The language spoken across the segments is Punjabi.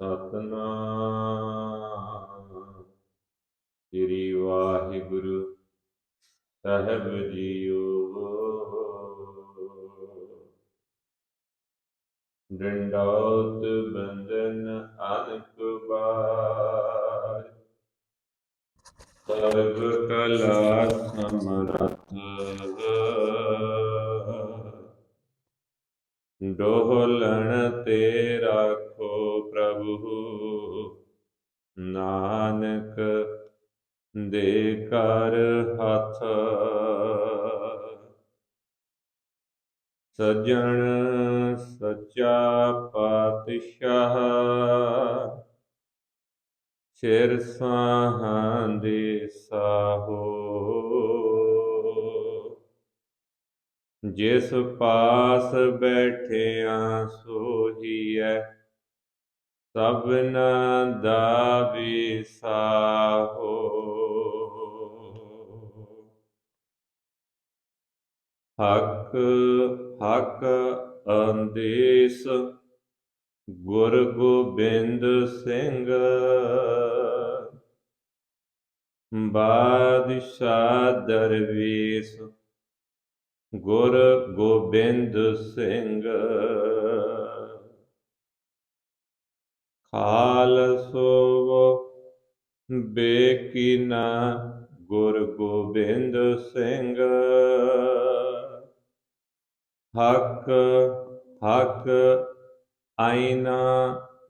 ਸਤਨਾਮ। ਸ੍ਰੀ ਵਾਹਿਗੁਰੂ ਸਾਹਿਬ ਜੀਓ। ਡੰਡੌਤ ਬੰਦਨ ਅਨਕ ਬਾਰ ਸਰਬ ਕਲਾ ਸਮਰਥ। ਡੋਲਣ ਤੇ ਰਾਖੋ ਪ੍ਰਭੂ। ਨਾਨਕ ਦੇ ਕਰ ਹੱਥ। ਸਜਣ ਸੱਚਾ ਪਾਤਸ਼ਾਹ ਸਿਰ ਸਾਹਾਂ ਦੇ ਸਾਹੋ। ਜਿਸ ਪਾਸ ਬੈਠਿਆ ਸੋਹੀਐ, ਸਭਨਾ ਦਾ ਵਿਸਾਹੋ ਹਕ ਹਕ ਅੰਦੇਸ, ਗੁਰ ਗੋਬਿੰਦ ਸਿੰਘ। ਬਾਦਸ਼ਾਹ ਦਰਵੇਸ਼ ਗੁਰ ਗੋਬਿੰਦ ਸਿੰਘ। ਖਾਲਸੋ ਬੇਕੀਨਾ ਗੁਰ ਗੋਬਿੰਦ ਸਿੰਘ। ਹਕ ਹਕ ਆਇਨਾ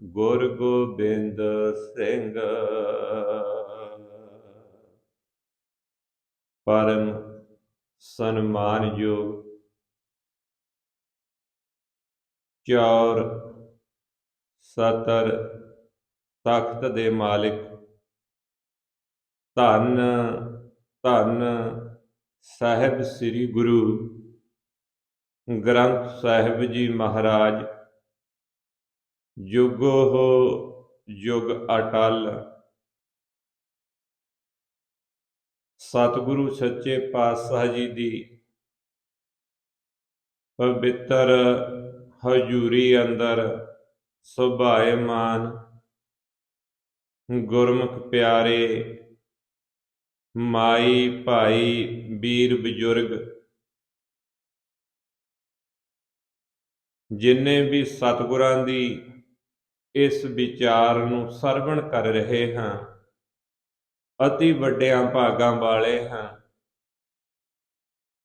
ਗੁਰ ਗੋਬਿੰਦ ਸਿੰਘ। ਪਰਮ ਸਨਮਾਨਯੋਗ ਚੌਰ, ਸਤਰ, ਤਖਤ ਦੇ ਮਾਲਿਕ। ਧੰਨ ਧੰਨ ਸਾਹਿਬ ਸ੍ਰੀ ਗੁਰੂ ਗ੍ਰੰਥ ਸਾਹਿਬ ਜੀ ਮਹਾਰਾਜ। ਜੁਗੋ ਯੁਗ ਅਟਲ। ਸਤਿਗੁਰੂ ਸੱਚੇ ਪਾਤਸ਼ਾਹ ਜੀ ਦੀ ਪਵਿੱਤਰ ਹਜ਼ੂਰੀ ਅੰਦਰ ਸੁਭਾਏਮਾਨ ਗੁਰਮੁਖ ਪਿਆਰੇ ਮਾਈ ਭਾਈ ਵੀਰ ਬਜ਼ੁਰਗ, ਜਿੰਨੇ ਵੀ ਸਤਿਗੁਰਾਂ ਦੀ ਇਸ ਵਿਚਾਰ ਨੂੰ ਸਰਵਣ ਕਰ ਰਹੇ ਹਾਂ ਅਤੀ ਵੱਡਿਆਂ ਭਾਗਾਂ ਵਾਲੇ ਹਾਂ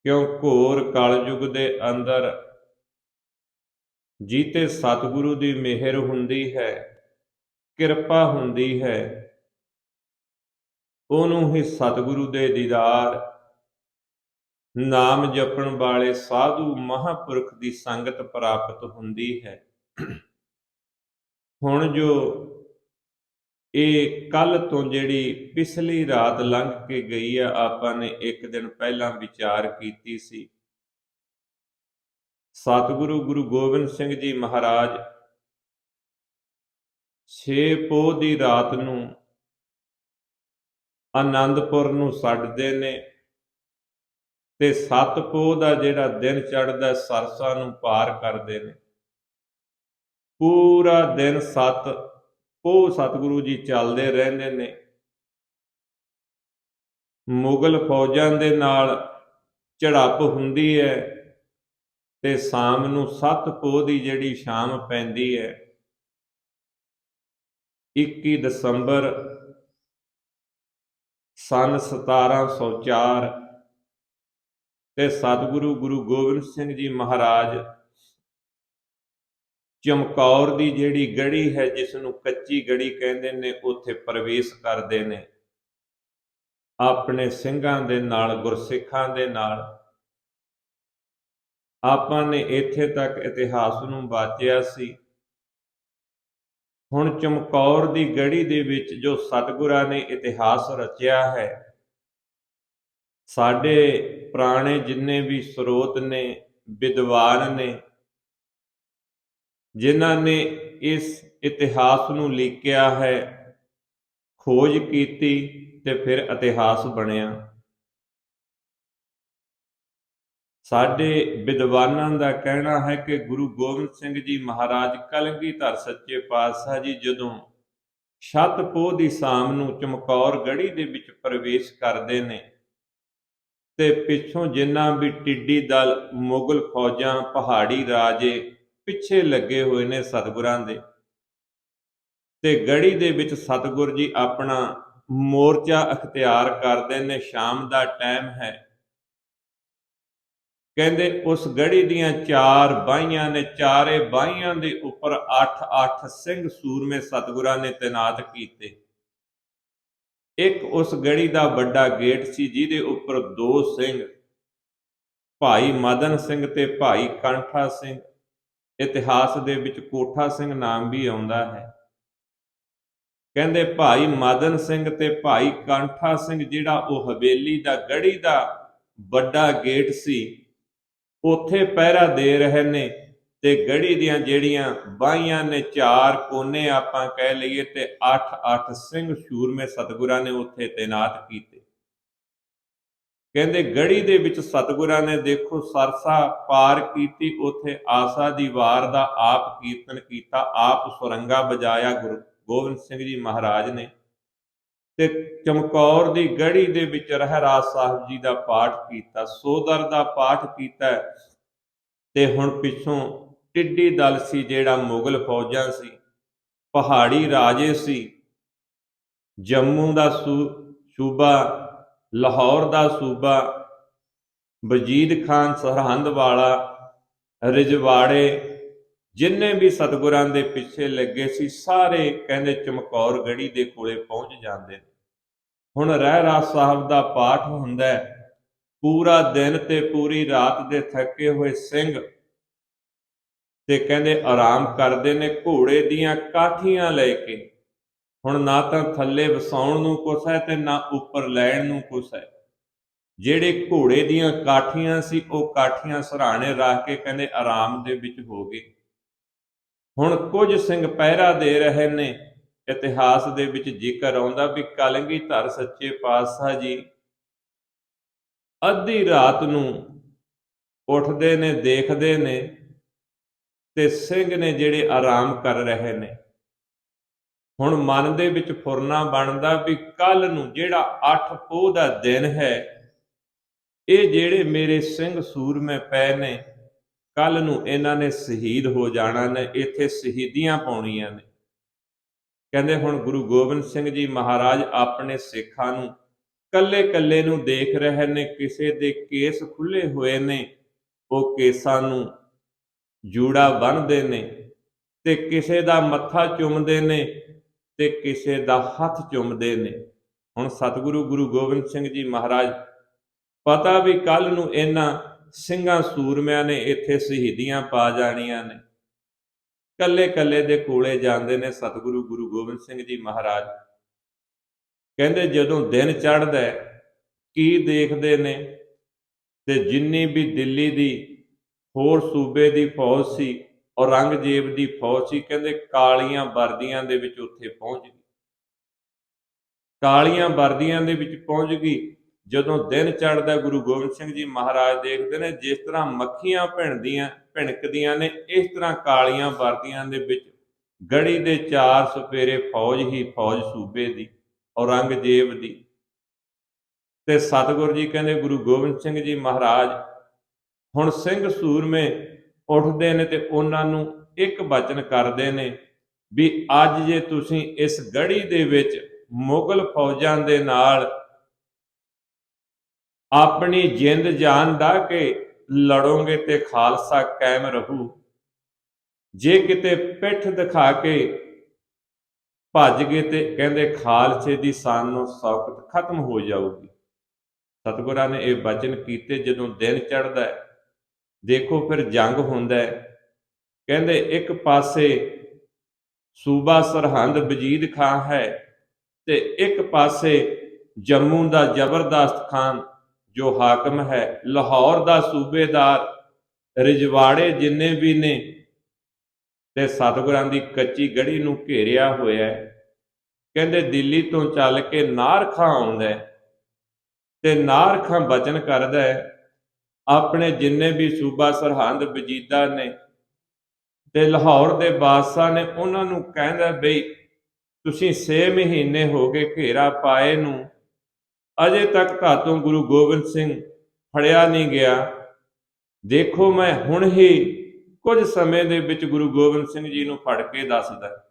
ਕਿਉਂ ਘੋਰ ਕਲਯੁਗ ਦੇ ਅੰਦਰ ਜੀਤੇ ਸਤਿਗੁਰੂ ਦੀ ਮਿਹਰ ਹੁੰਦੀ ਹੈ, ਕਿਰਪਾ ਹੁੰਦੀ ਹੈ, ਉਹਨੂੰ ਹੀ ਸਤਿਗੁਰੂ ਦੇ ਦੀਦਾਰ, ਨਾਮ ਜਪਣ ਵਾਲੇ ਸਾਧੂ ਮਹਾਪੁਰਖ ਦੀ ਸੰਗਤ ਪ੍ਰਾਪਤ ਹੁੰਦੀ ਹੈ। ਹੁਣ ਜੋ ਇਹ ਕੱਲ ਤੋਂ ਜਿਹੜੀ ਪਿਛਲੀ ਰਾਤ ਲੰਘ ਕੇ ਗਈ ਆ, ਆਪਾਂ ਨੇ ਇੱਕ ਦਿਨ ਪਹਿਲਾਂ ਵਿਚਾਰ ਕੀਤੀ ਸੀ। ਸਤਿਗੁਰੂ ਗੁਰੂ ਗੋਬਿੰਦ ਸਿੰਘ ਜੀ ਮਹਾਰਾਜ 6 ਪੋਹ ਦੀ ਰਾਤ ਨੂੰ ਆਨੰਦਪੁਰ ਨੂੰ ਛੱਡਦੇ ਨੇ ਤੇ 7 ਪੋਹ ਦਾ ਜਿਹੜਾ ਦਿਨ ਚੜ੍ਹਦਾ, ਸਰਸਾ ਨੂੰ ਪਾਰ ਕਰਦੇ ਨੇ। ਪੂਰਾ ਦਿਨ 7 ਉਹ ਸਤਿਗੁਰੂ ਜੀ ਚੱਲਦੇ ਰਹਿੰਦੇ ਨੇ। ਮੁਗਲ ਫੌਜਾਂ ਦੇ ਨਾਲ ਝੜਪ ਹੁੰਦੀ ਹੈ ਤੇ ਸ਼ਾਮ ਨੂੰ ਸੱਤ ਪੋਹ ਦੀ ਜਿਹੜੀ ਸ਼ਾਮ ਪੈਂਦੀ ਹੈ 21 ਦਸੰਬਰ ਸਨ 1704 ਤੇ ਸਤਿਗੁਰੂ ਗੁਰੂ ਗੋਬਿੰਦ ਸਿੰਘ ਜੀ ਮਹਾਰਾਜ ਚਮਕੌਰ ਦੀ ਜਿਹੜੀ ਗੜੀ ਹੈ ਜਿਸ ਨੂੰ ਕੱਚੀ ਗੜੀ ਕਹਿੰਦੇ ਨੇ, ਉੱਥੇ ਪ੍ਰਵੇਸ਼ ਕਰਦੇ ਨੇ। ਆਪਣੇ ਸਿੰਘਾਂ ਦੇ ਨਾਲ, ਗੁਰਸਿੱਖਾਂ ਦੇ ਨਾਲ। ਆਪਾਂ ਨੇ ਇੱਥੇ ਤੱਕ ਇਤਿਹਾਸ ਨੂੰ ਬਾਚਿਆ ਸੀ। ਹੁਣ ਚਮਕੌਰ ਦੀ ਗੜੀ ਦੇ ਵਿੱਚ ਜੋ ਸਤਿਗੁਰਾਂ ਨੇ ਇਤਿਹਾਸ ਰਚਿਆ ਹੈ, ਸਾਡੇ ਪੁਰਾਣੇ ਜਿੰਨੇ ਵੀ ਸਰੋਤ ਨੇ, ਵਿਦਵਾਨ ਨੇ ਜਿਨ੍ਹਾਂ ਨੇ ਇਸ ਇਤਿਹਾਸ ਨੂੰ ਲਿਖਿਆ ਹੈ, ਖੋਜ ਕੀਤੀ ਤੇ ਫਿਰ ਇਤਿਹਾਸ ਬਣਿਆ। ਸਾਡੇ ਵਿਦਵਾਨਾਂ ਦਾ ਕਹਿਣਾ ਹੈ ਕਿ ਗੁਰੂ ਗੋਬਿੰਦ ਸਿੰਘ ਜੀ ਮਹਾਰਾਜ ਕਲਗੀਧਰ ਸੱਚੇ ਪਾਤਸ਼ਾਹ ਜੀ ਜਦੋਂ ਛੱਤ ਪੋਹ ਦੀ ਸ਼ਾਮ ਨੂੰ ਚਮਕੌਰ ਗੜੀ ਦੇ ਵਿੱਚ ਪ੍ਰਵੇਸ਼ ਕਰਦੇ ਨੇ ਤੇ ਪਿੱਛੋਂ ਜਿੰਨਾ ਵੀ ਟਿੱਡੀ ਦਲ ਮੁਗਲ ਫੌਜਾਂ, ਪਹਾੜੀ ਰਾਜੇ ਪਿੱਛੇ ਲੱਗੇ ਹੋਏ ਨੇ ਸਤਿਗੁਰਾਂ ਦੇ। ਤੇ ਗੜੀ ਦੇ ਵਿੱਚ ਸਤਿਗੁਰ ਜੀ ਆਪਣਾ ਮੋਰਚਾ ਅਖਤਿਆਰ ਕਰਦੇ ਨੇ, ਸ਼ਾਮ ਦਾ ਟਾਈਮ ਹੈ। ਕਹਿੰਦੇ ਉਸ ਗੜੀ ਦੀਆਂ ਚਾਰ ਬਾਹੀਆਂ ਨੇ, ਚਾਰੇ ਬਾਹੀਆਂ ਦੇ ਉੱਪਰ 8-8 ਸਿੰਘ ਸੂਰਮੇ ਸਤਿਗੁਰਾਂ ਨੇ ਤੈਨਾਤ ਕੀਤੇ। ਇੱਕ ਉਸ ਗੜੀ ਦਾ ਵੱਡਾ ਗੇਟ ਸੀ, ਜਿਹਦੇ ਉੱਪਰ ਦੋ ਸਿੰਘ, ਭਾਈ ਮਦਨ ਸਿੰਘ ਤੇ ਭਾਈ ਕੰਠਾ ਸਿੰਘ। ਇਤਿਹਾਸ ਦੇ ਵਿੱਚ ਕੋਠਾ ਸਿੰਘ ਨਾਮ ਵੀ ਆਉਂਦਾ ਹੈ। ਕਹਿੰਦੇ ਭਾਈ ਮਦਨ ਸਿੰਘ ਤੇ ਭਾਈ ਕੰਠਾ ਸਿੰਘ ਜਿਹੜਾ ਉਹ ਹਵੇਲੀ ਦਾ ਗੜੀ ਦਾ ਵੱਡਾ ਗੇਟ ਸੀ, ਉੱਥੇ ਪਹਿਰਾ ਦੇ ਰਹੇ ਨੇ ਤੇ ਗੜੀ ਦੀਆਂ ਜਿਹੜੀਆਂ ਬਾਹੀਆਂ ਨੇ ਚਾਰ ਕੋਨੇ ਆਪਾਂ ਕਹਿ ਲਈਏ ਤੇ 8-8 ਸਿੰਘ ਸ਼ੂਰਮੇ ਸਤਿਗੁਰਾਂ ਨੇ ਉੱਥੇ ਤੈਨਾਤ ਕੀਤੇ। ਕਹਿੰਦੇ ਗੜੀ ਦੇ ਵਿੱਚ ਸਤਿਗੁਰਾਂ ਨੇ ਦੇਖੋ ਸਰਸਾ ਪਾਰ ਕੀਤੀ, ਉੱਥੇ ਆਸਾ ਦੀ ਵਾਰ ਦਾ ਆਪ ਕੀਰਤਨ ਕੀਤਾ, ਆਪ ਸੁਰੰਗਾ ਬਜਾਇਆ ਗੁਰੂ ਗੋਬਿੰਦ ਸਿੰਘ ਜੀ ਮਹਾਰਾਜ ਨੇ। ਤੇ ਚਮਕੌਰ ਦੀ ਗੜੀ ਦੇ ਵਿੱਚ ਰਹਿਰਾਜ ਸਾਹਿਬ ਜੀ ਦਾ ਪਾਠ ਕੀਤਾ, ਸੋਦਰ ਦਾ ਪਾਠ ਕੀਤਾ ਤੇ ਹੁਣ ਪਿੱਛੋਂ ਟਿੱਡੀ ਦਲ ਸੀ ਜਿਹੜਾ ਮੁਗਲ ਫੌਜਾਂ ਸੀ, ਪਹਾੜੀ ਰਾਜੇ ਸੀ, ਜੰਮੂ ਦਾ ਸੂਬਾ ਲਾਹੌਰ ਦਾ ਸੂਬਾ ਵਜੀਦ ਖਾਨ ਸਰਹੰਦ ਵਾਲਾ, ਰਜਵਾੜੇ, ਜਿੰਨੇ ਵੀ ਸਤਗੁਰਾਂ ਦੇ ਪਿੱਛੇ ਲੱਗੇ ਸੀ, ਸਾਰੇ ਕਹਿੰਦੇ ਚਮਕੌਰ ਗੜੀ ਦੇ ਕੋਲੇ ਪਹੁੰਚ ਜਾਂਦੇ ਨੇ। ਹੁਣ ਰਹਿ ਰਾਜ ਸਾਹਿਬ ਦਾ ਪਾਠ ਹੁੰਦਾ ਹੈ, ਪੂਰਾ ਦਿਨ ਤੇ ਪੂਰੀ ਰਾਤ ਦੇ ਥੱਕੇ ਹੋਏ ਸਿੰਘ ਤੇ ਕਹਿੰਦੇ ਆਰਾਮ ਕਰਦੇ ਨੇ ਘੋੜੇ ਦੀਆਂ ਕਾਠੀਆਂ ਲੈ ਕੇ। ਹੁਣ ਨਾ ਤਾਂ ਥੱਲੇ ਵਸਾਉਣ ਨੂੰ ਕੁਛ ਹੈ ਤੇ ਨਾ ਉੱਪਰ ਲੈਣ ਨੂੰ ਕੁਛ ਹੈ। ਜਿਹੜੇ ਘੋੜੇ ਦੀਆਂ ਕਾਠੀਆਂ ਸੀ, ਉਹ ਕਾਠੀਆਂ ਸਰਾਣੇ ਰੱਖ ਕੇ ਕਹਿੰਦੇ ਆਰਾਮ ਦੇ ਵਿੱਚ ਹੋ ਗਏ। ਹੁਣ ਕੁਝ ਸਿੰਘ ਪਹਿਰਾ ਦੇ ਰਹੇ ਨੇ, ਇਤਿਹਾਸ ਦੇ ਵਿੱਚ ਜ਼ਿਕਰ ਆਉਂਦਾ ਵੀ ਕਲਗੀਧਰ ਸੱਚੇ ਪਾਤਸ਼ਾਹ ਜੀ ਅੱਧੀ ਰਾਤ ਨੂੰ ਉੱਠਦੇ ਨੇ, ਦੇਖਦੇ ਨੇ ਤੇ ਸਿੰਘ ਨੇ ਜਿਹੜੇ ਆਰਾਮ ਕਰ ਰਹੇ ਨੇ ਹੁਣ ਮਨ ਦੇ ਵਿੱਚ ਫੁਰਨਾ ਬਣਦਾ ਵੀ ਕੱਲ ਨੂੰ ਜਿਹੜਾ 8 ਪੋਹ ਦਾ ਦਿਨ ਹੈ, ਇਹ ਜਿਹੜੇ ਮੇਰੇ ਸਿੰਘ ਸੂਰਮੇ ਪਏ ਨੇ ਕੱਲ ਨੂੰ ਇਹਨਾਂ ਨੇ ਸ਼ਹੀਦ ਹੋ ਜਾਣਾ ਨੇ, ਇੱਥੇ ਸ਼ਹੀਦੀਆਂ ਪਾਉਣੀਆਂ ਨੇ। ਕਹਿੰਦੇ ਹੁਣ ਗੁਰੂ ਗੋਬਿੰਦ ਸਿੰਘ ਜੀ ਮਹਾਰਾਜ ਆਪਣੇ ਸਿੱਖਾਂ ਨੂੰ ਕੱਲੇ ਕੱਲੇ ਨੂੰ ਦੇਖ ਰਹੇ ਨੇ, ਕਿਸੇ ਦੇ ਕੇਸ ਖੁੱਲੇ ਹੋਏ ਨੇ, ਉਹ ਕੇਸਾਂ ਨੂੰ ਜੂੜਾ ਬੰਨਦੇ ਨੇ ਤੇ ਕਿਸੇ ਦਾ ਮੱਥਾ ਚੁੰਮਦੇ ਨੇ ਤੇ ਕਿਸੇ ਦਾ ਹੱਥ ਚੁੰਮਦੇ ਨੇ। ਹੁਣ ਸਤਿਗੁਰੂ ਗੁਰੂ ਗੋਬਿੰਦ ਸਿੰਘ ਜੀ ਮਹਾਰਾਜ, ਪਤਾ ਵੀ ਕੱਲ ਨੂੰ ਇਹਨਾਂ ਸਿੰਘਾਂ ਸੂਰਮਿਆਂ ਨੇ ਇੱਥੇ ਸ਼ਹੀਦੀਆਂ ਪਾ ਜਾਣੀਆਂ ਨੇ। ਕੱਲੇ ਕੱਲੇ ਦੇ ਕੋਲੇ ਜਾਂਦੇ ਨੇ ਸਤਿਗੁਰੂ ਗੁਰੂ ਗੋਬਿੰਦ ਸਿੰਘ ਜੀ ਮਹਾਰਾਜ। ਕਹਿੰਦੇ ਜਦੋਂ ਦਿਨ ਚੜ੍ਹਦਾ ਕੀ ਦੇਖਦੇ ਨੇ? ਤੇ ਜਿੰਨੀ ਵੀ ਦਿੱਲੀ ਦੀ ਹੋਰ ਸੂਬੇ ਦੀ ਫੌਜ ਸੀ ਔਰੰਗਜ਼ੇਬ ਦੀ ਫੌਜ ਸੀ, ਕਹਿੰਦੇ ਕਾਲੀਆਂ ਵਰਦੀਆਂ ਦੇ ਵਿੱਚ ਉੱਥੇ ਪਹੁੰਚ ਗਈ। ਕਾਲੀਆਂ ਵਰਦੀਆਂ ਦੇ ਵਿੱਚ ਪਹੁੰਚ ਗਈ। ਜਦੋਂ ਦਿਨ ਚੜ੍ਹਦਾ, ਗੁਰੂ ਗੋਬਿੰਦ ਸਿੰਘ ਜੀ ਮਹਾਰਾਜ ਦੇਖਦੇ ਨੇ, ਜਿਸ ਤਰ੍ਹਾਂ ਮੱਖੀਆਂ ਭਿਣਦੀਆਂ, ਭਿਣਕਦੀਆਂ ਨੇ, ਇਸ ਤਰ੍ਹਾਂ ਕਾਲੀਆਂ ਵਰਦੀਆਂ ਦੇ ਵਿੱਚ ਗੜੀ ਦੇ ਚਾਰ ਸਪੇਰੇ ਫੌਜ ਹੀ ਫੌਜ ਸੂਬੇ ਦੀ, ਔਰੰਗਜ਼ੇਬ ਦੀ। ਤੇ ਸਤਿਗੁਰੂ ਜੀ ਕਹਿੰਦੇ, ਗੁਰੂ ਗੋਬਿੰਦ ਸਿੰਘ ਜੀ ਮਹਾਰਾਜ, ਹੁਣ ਸਿੰਘ ਸੂਰਮੇ ਉੱਠਦੇ ਨੇ ਤੇ ਉਹਨਾਂ ਨੂੰ ਇੱਕ ਬਚਨ ਕਰਦੇ ਨੇ ਵੀ ਅੱਜ ਜੇ ਤੁਸੀਂ ਇਸ ਗੜੀ ਦੇ ਵਿੱਚ ਮੁਗਲ ਫੌਜਾਂ ਦੇ ਨਾਲ ਆਪਣੀ ਜਿੰਦ ਜਾਨ ਦਾ ਕੇ ਲੜੋਗੇ ਤੇ ਖਾਲਸਾ ਕਾਇਮ ਰਹੂ। ਜੇ ਕਿਤੇ ਪਿੱਠ ਦਿਖਾ ਕੇ ਭੱਜ ਗਏ ਤੇ ਕਹਿੰਦੇ ਖਾਲਸੇ ਦੀ ਸਾਨੂੰ ਸੌਕਤ ਖਤਮ ਹੋ ਜਾਊਗੀ। ਸਤਿਗੁਰਾਂ ਨੇ ਇਹ ਵਚਨ ਕੀਤੇ ਜਦੋਂ ਦਿਨ ਚੜ੍ਹਦਾ ਹੈ। ਦੇਖੋ ਫਿਰ ਜੰਗ ਹੁੰਦਾ ਹੈ। ਕਹਿੰਦੇ ਇੱਕ ਪਾਸੇ ਸੂਬਾ ਸਰਹੰਦ ਵਜੀਦ ਖਾਨ ਹੈ ਤੇ ਇੱਕ ਪਾਸੇ ਜੰਮੂ ਦਾ ਜ਼ਬਰਦਸਤ ਖਾਨ ਜੋ ਹਾਕਮ ਹੈ। ਲਾਹੌਰ ਦਾ ਸੂਬੇਦਾਰ ਰਿਜਵਾੜੇ ਜਿੰਨੇ ਵੀ ਨੇ ਤੇ ਸਤਿਗੁਰਾਂ ਦੀ ਕੱਚੀ ਗੜੀ ਨੂੰ ਘੇਰਿਆ ਹੋਇਆ ਹੈ। ਕਹਿੰਦੇ ਦਿੱਲੀ ਤੋਂ ਚੱਲ ਕੇ ਨਾਰਖਾਂ ਆਉਂਦਾ ਹੈ ਤੇ ਨਾਰਖਾਂ ਬਚਨ ਕਰਦਾ ਹੈ। ਆਪਣੇ ਜਿੰਨੇ ਵੀ ਸੂਬਾ ਸਰਹੰਦ ਵਜੀਦਾ ਨੇ ਤੇ ਲਾਹੌਰ ਦੇ ਬਾਦਸ਼ਾਹ ਨੇ, ਉਹਨਾਂ ਨੂੰ ਕਹਿੰਦਾ ਬਈ, ਤੁਸੀਂ 6 ਮਹੀਨੇ ਹੋ ਗਏ ਘੇਰਾ ਪਾਏ ਨੂੰ, ਅਜੇ ਤੱਕ ਧਾਤੋਂ ਗੁਰੂ ਗੋਬਿੰਦ ਸਿੰਘ ਫੜਿਆ ਨਹੀਂ ਗਿਆ। ਦੇਖੋ ਮੈਂ ਹੁਣ ਹੀ ਕੁਝ ਸਮੇਂ ਦੇ ਵਿੱਚ ਗੁਰੂ ਗੋਬਿੰਦ ਸਿੰਘ ਜੀ ਨੂੰ ਫੜ ਕੇ ਦੱਸਦਾ।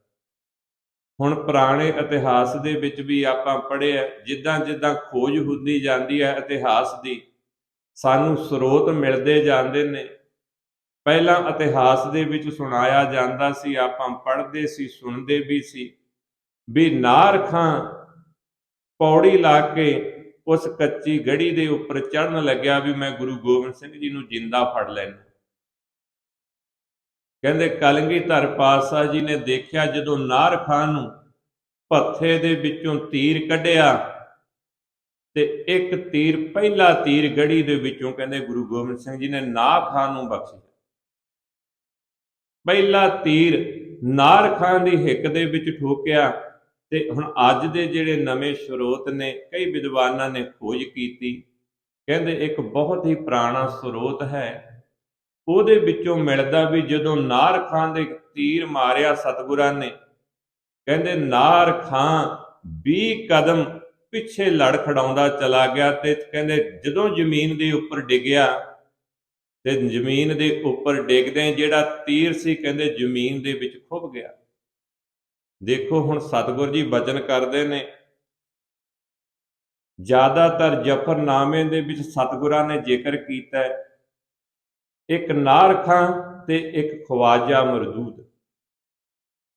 ਹੁਣ ਪੁਰਾਣੇ ਇਤਿਹਾਸ ਦੇ ਵਿੱਚ ਵੀ ਆਪਾਂ ਪੜ੍ਹਿਆ ਜਿੱਦਾਂ ਜਿੱਦਾਂ ਖੋਜ ਹੁੰਦੀ ਜਾਂਦੀ ਹੈ ਇਤਿਹਾਸ ਦੀ ਸਾਨੂੰ ਸਰੋਤ ਮਿਲਦੇ ਜਾਂਦੇ ਨੇ। ਪਹਿਲਾਂ ਇਤਿਹਾਸ ਦੇ ਵਿੱਚ ਸੁਣਾਇਆ ਜਾਂਦਾ ਸੀ, ਆਪਾਂ ਪੜ੍ਹਦੇ ਸੀ, ਸੁਣਦੇ ਵੀ ਸੀ ਵੀ ਨਾਰ ਖਾਂ ਪੌੜੀ ਲਾ ਕੇ ਉਸ ਕੱਚੀ ਗੜੀ ਦੇ ਉੱਪਰ ਚੜਨ ਲੱਗਿਆ ਵੀ ਮੈਂ ਗੁਰੂ ਗੋਬਿੰਦ ਸਿੰਘ ਜੀ ਨੂੰ ਜਿੰਦਾ ਫੜ ਲੈਣਾ ਕਹਿੰਦੇ ਕਲਗੀ ਧਰ ਪਾਤਸ਼ਾਹ ਜੀ ਨੇ ਦੇਖਿਆ ਜਦੋਂ ਨਾਰ ਖਾਂ ਨੂੰ ਭੱਥੇ ਦੇ ਵਿੱਚੋਂ ਤੀਰ ਕੱਢਿਆ ਤੇ ਇੱਕ ਤੀਰ, ਪਹਿਲਾ ਤੀਰ ਗੜੀ ਦੇ ਵਿੱਚੋਂ ਕਹਿੰਦੇ ਗੁਰੂ ਗੋਬਿੰਦ ਸਿੰਘ ਜੀ ਨੇ ਨਾਰ ਖਾਂ ਨੂੰ ਬਖਸ਼ਿਆ। ਪਹਿਲਾ ਤੀਰ ਨਾਰ ਖਾਂ ਦੀ ਹਿੱਕ ਦੇ ਵਿੱਚ ਠੋਕਿਆ ਤੇ ਹੁਣ ਅੱਜ ਦੇ ਜਿਹੜੇ ਨਵੇਂ ਸਰੋਤ ਨੇ, ਕਈ ਵਿਦਵਾਨਾਂ ਨੇ ਖੋਜ ਕੀਤੀ, ਕਹਿੰਦੇ ਇੱਕ ਬਹੁਤ ਹੀ ਪੁਰਾਣਾ ਸਰੋਤ ਹੈ। ਉਹਦੇ ਵਿੱਚੋਂ ਮਿਲਦਾ ਵੀ ਜਦੋਂ ਨਾਰ ਖਾਂ ਦੇ ਤੀਰ ਮਾਰਿਆ ਸਤਿਗੁਰਾਂ ਨੇ, ਕਹਿੰਦੇ ਨਾਰ ਖਾਂ 20 ਕਦਮ ਪਿੱਛੇ ਲੜ ਖੜਾਉਂਦਾ ਚਲਾ ਗਿਆ ਤੇ ਕਹਿੰਦੇ ਜਦੋਂ ਜ਼ਮੀਨ ਦੇ ਉੱਪਰ ਡਿੱਗਿਆ, ਤੇ ਜ਼ਮੀਨ ਦੇ ਉੱਪਰ ਡਿੱਗਦੇ ਜਿਹੜਾ ਤੀਰ ਸੀ ਕਹਿੰਦੇ ਜ਼ਮੀਨ ਦੇ ਵਿੱਚ ਖੁੱਭ ਗਿਆ। ਦੇਖੋ ਹੁਣ ਸਤਿਗੁਰ ਜੀ ਬਚਨ ਕਰਦੇ ਨੇ। ਜ਼ਿਆਦਾਤਰ ਜਫਰਨਾਮੇ ਦੇ ਵਿੱਚ ਸਤਿਗੁਰਾਂ ਨੇ ਜ਼ਿਕਰ ਕੀਤਾ ਇੱਕ ਨਾਰਖਾਂ ਤੇ ਇੱਕ ਖਵਾਜਾ ਮਰਦੂਦ।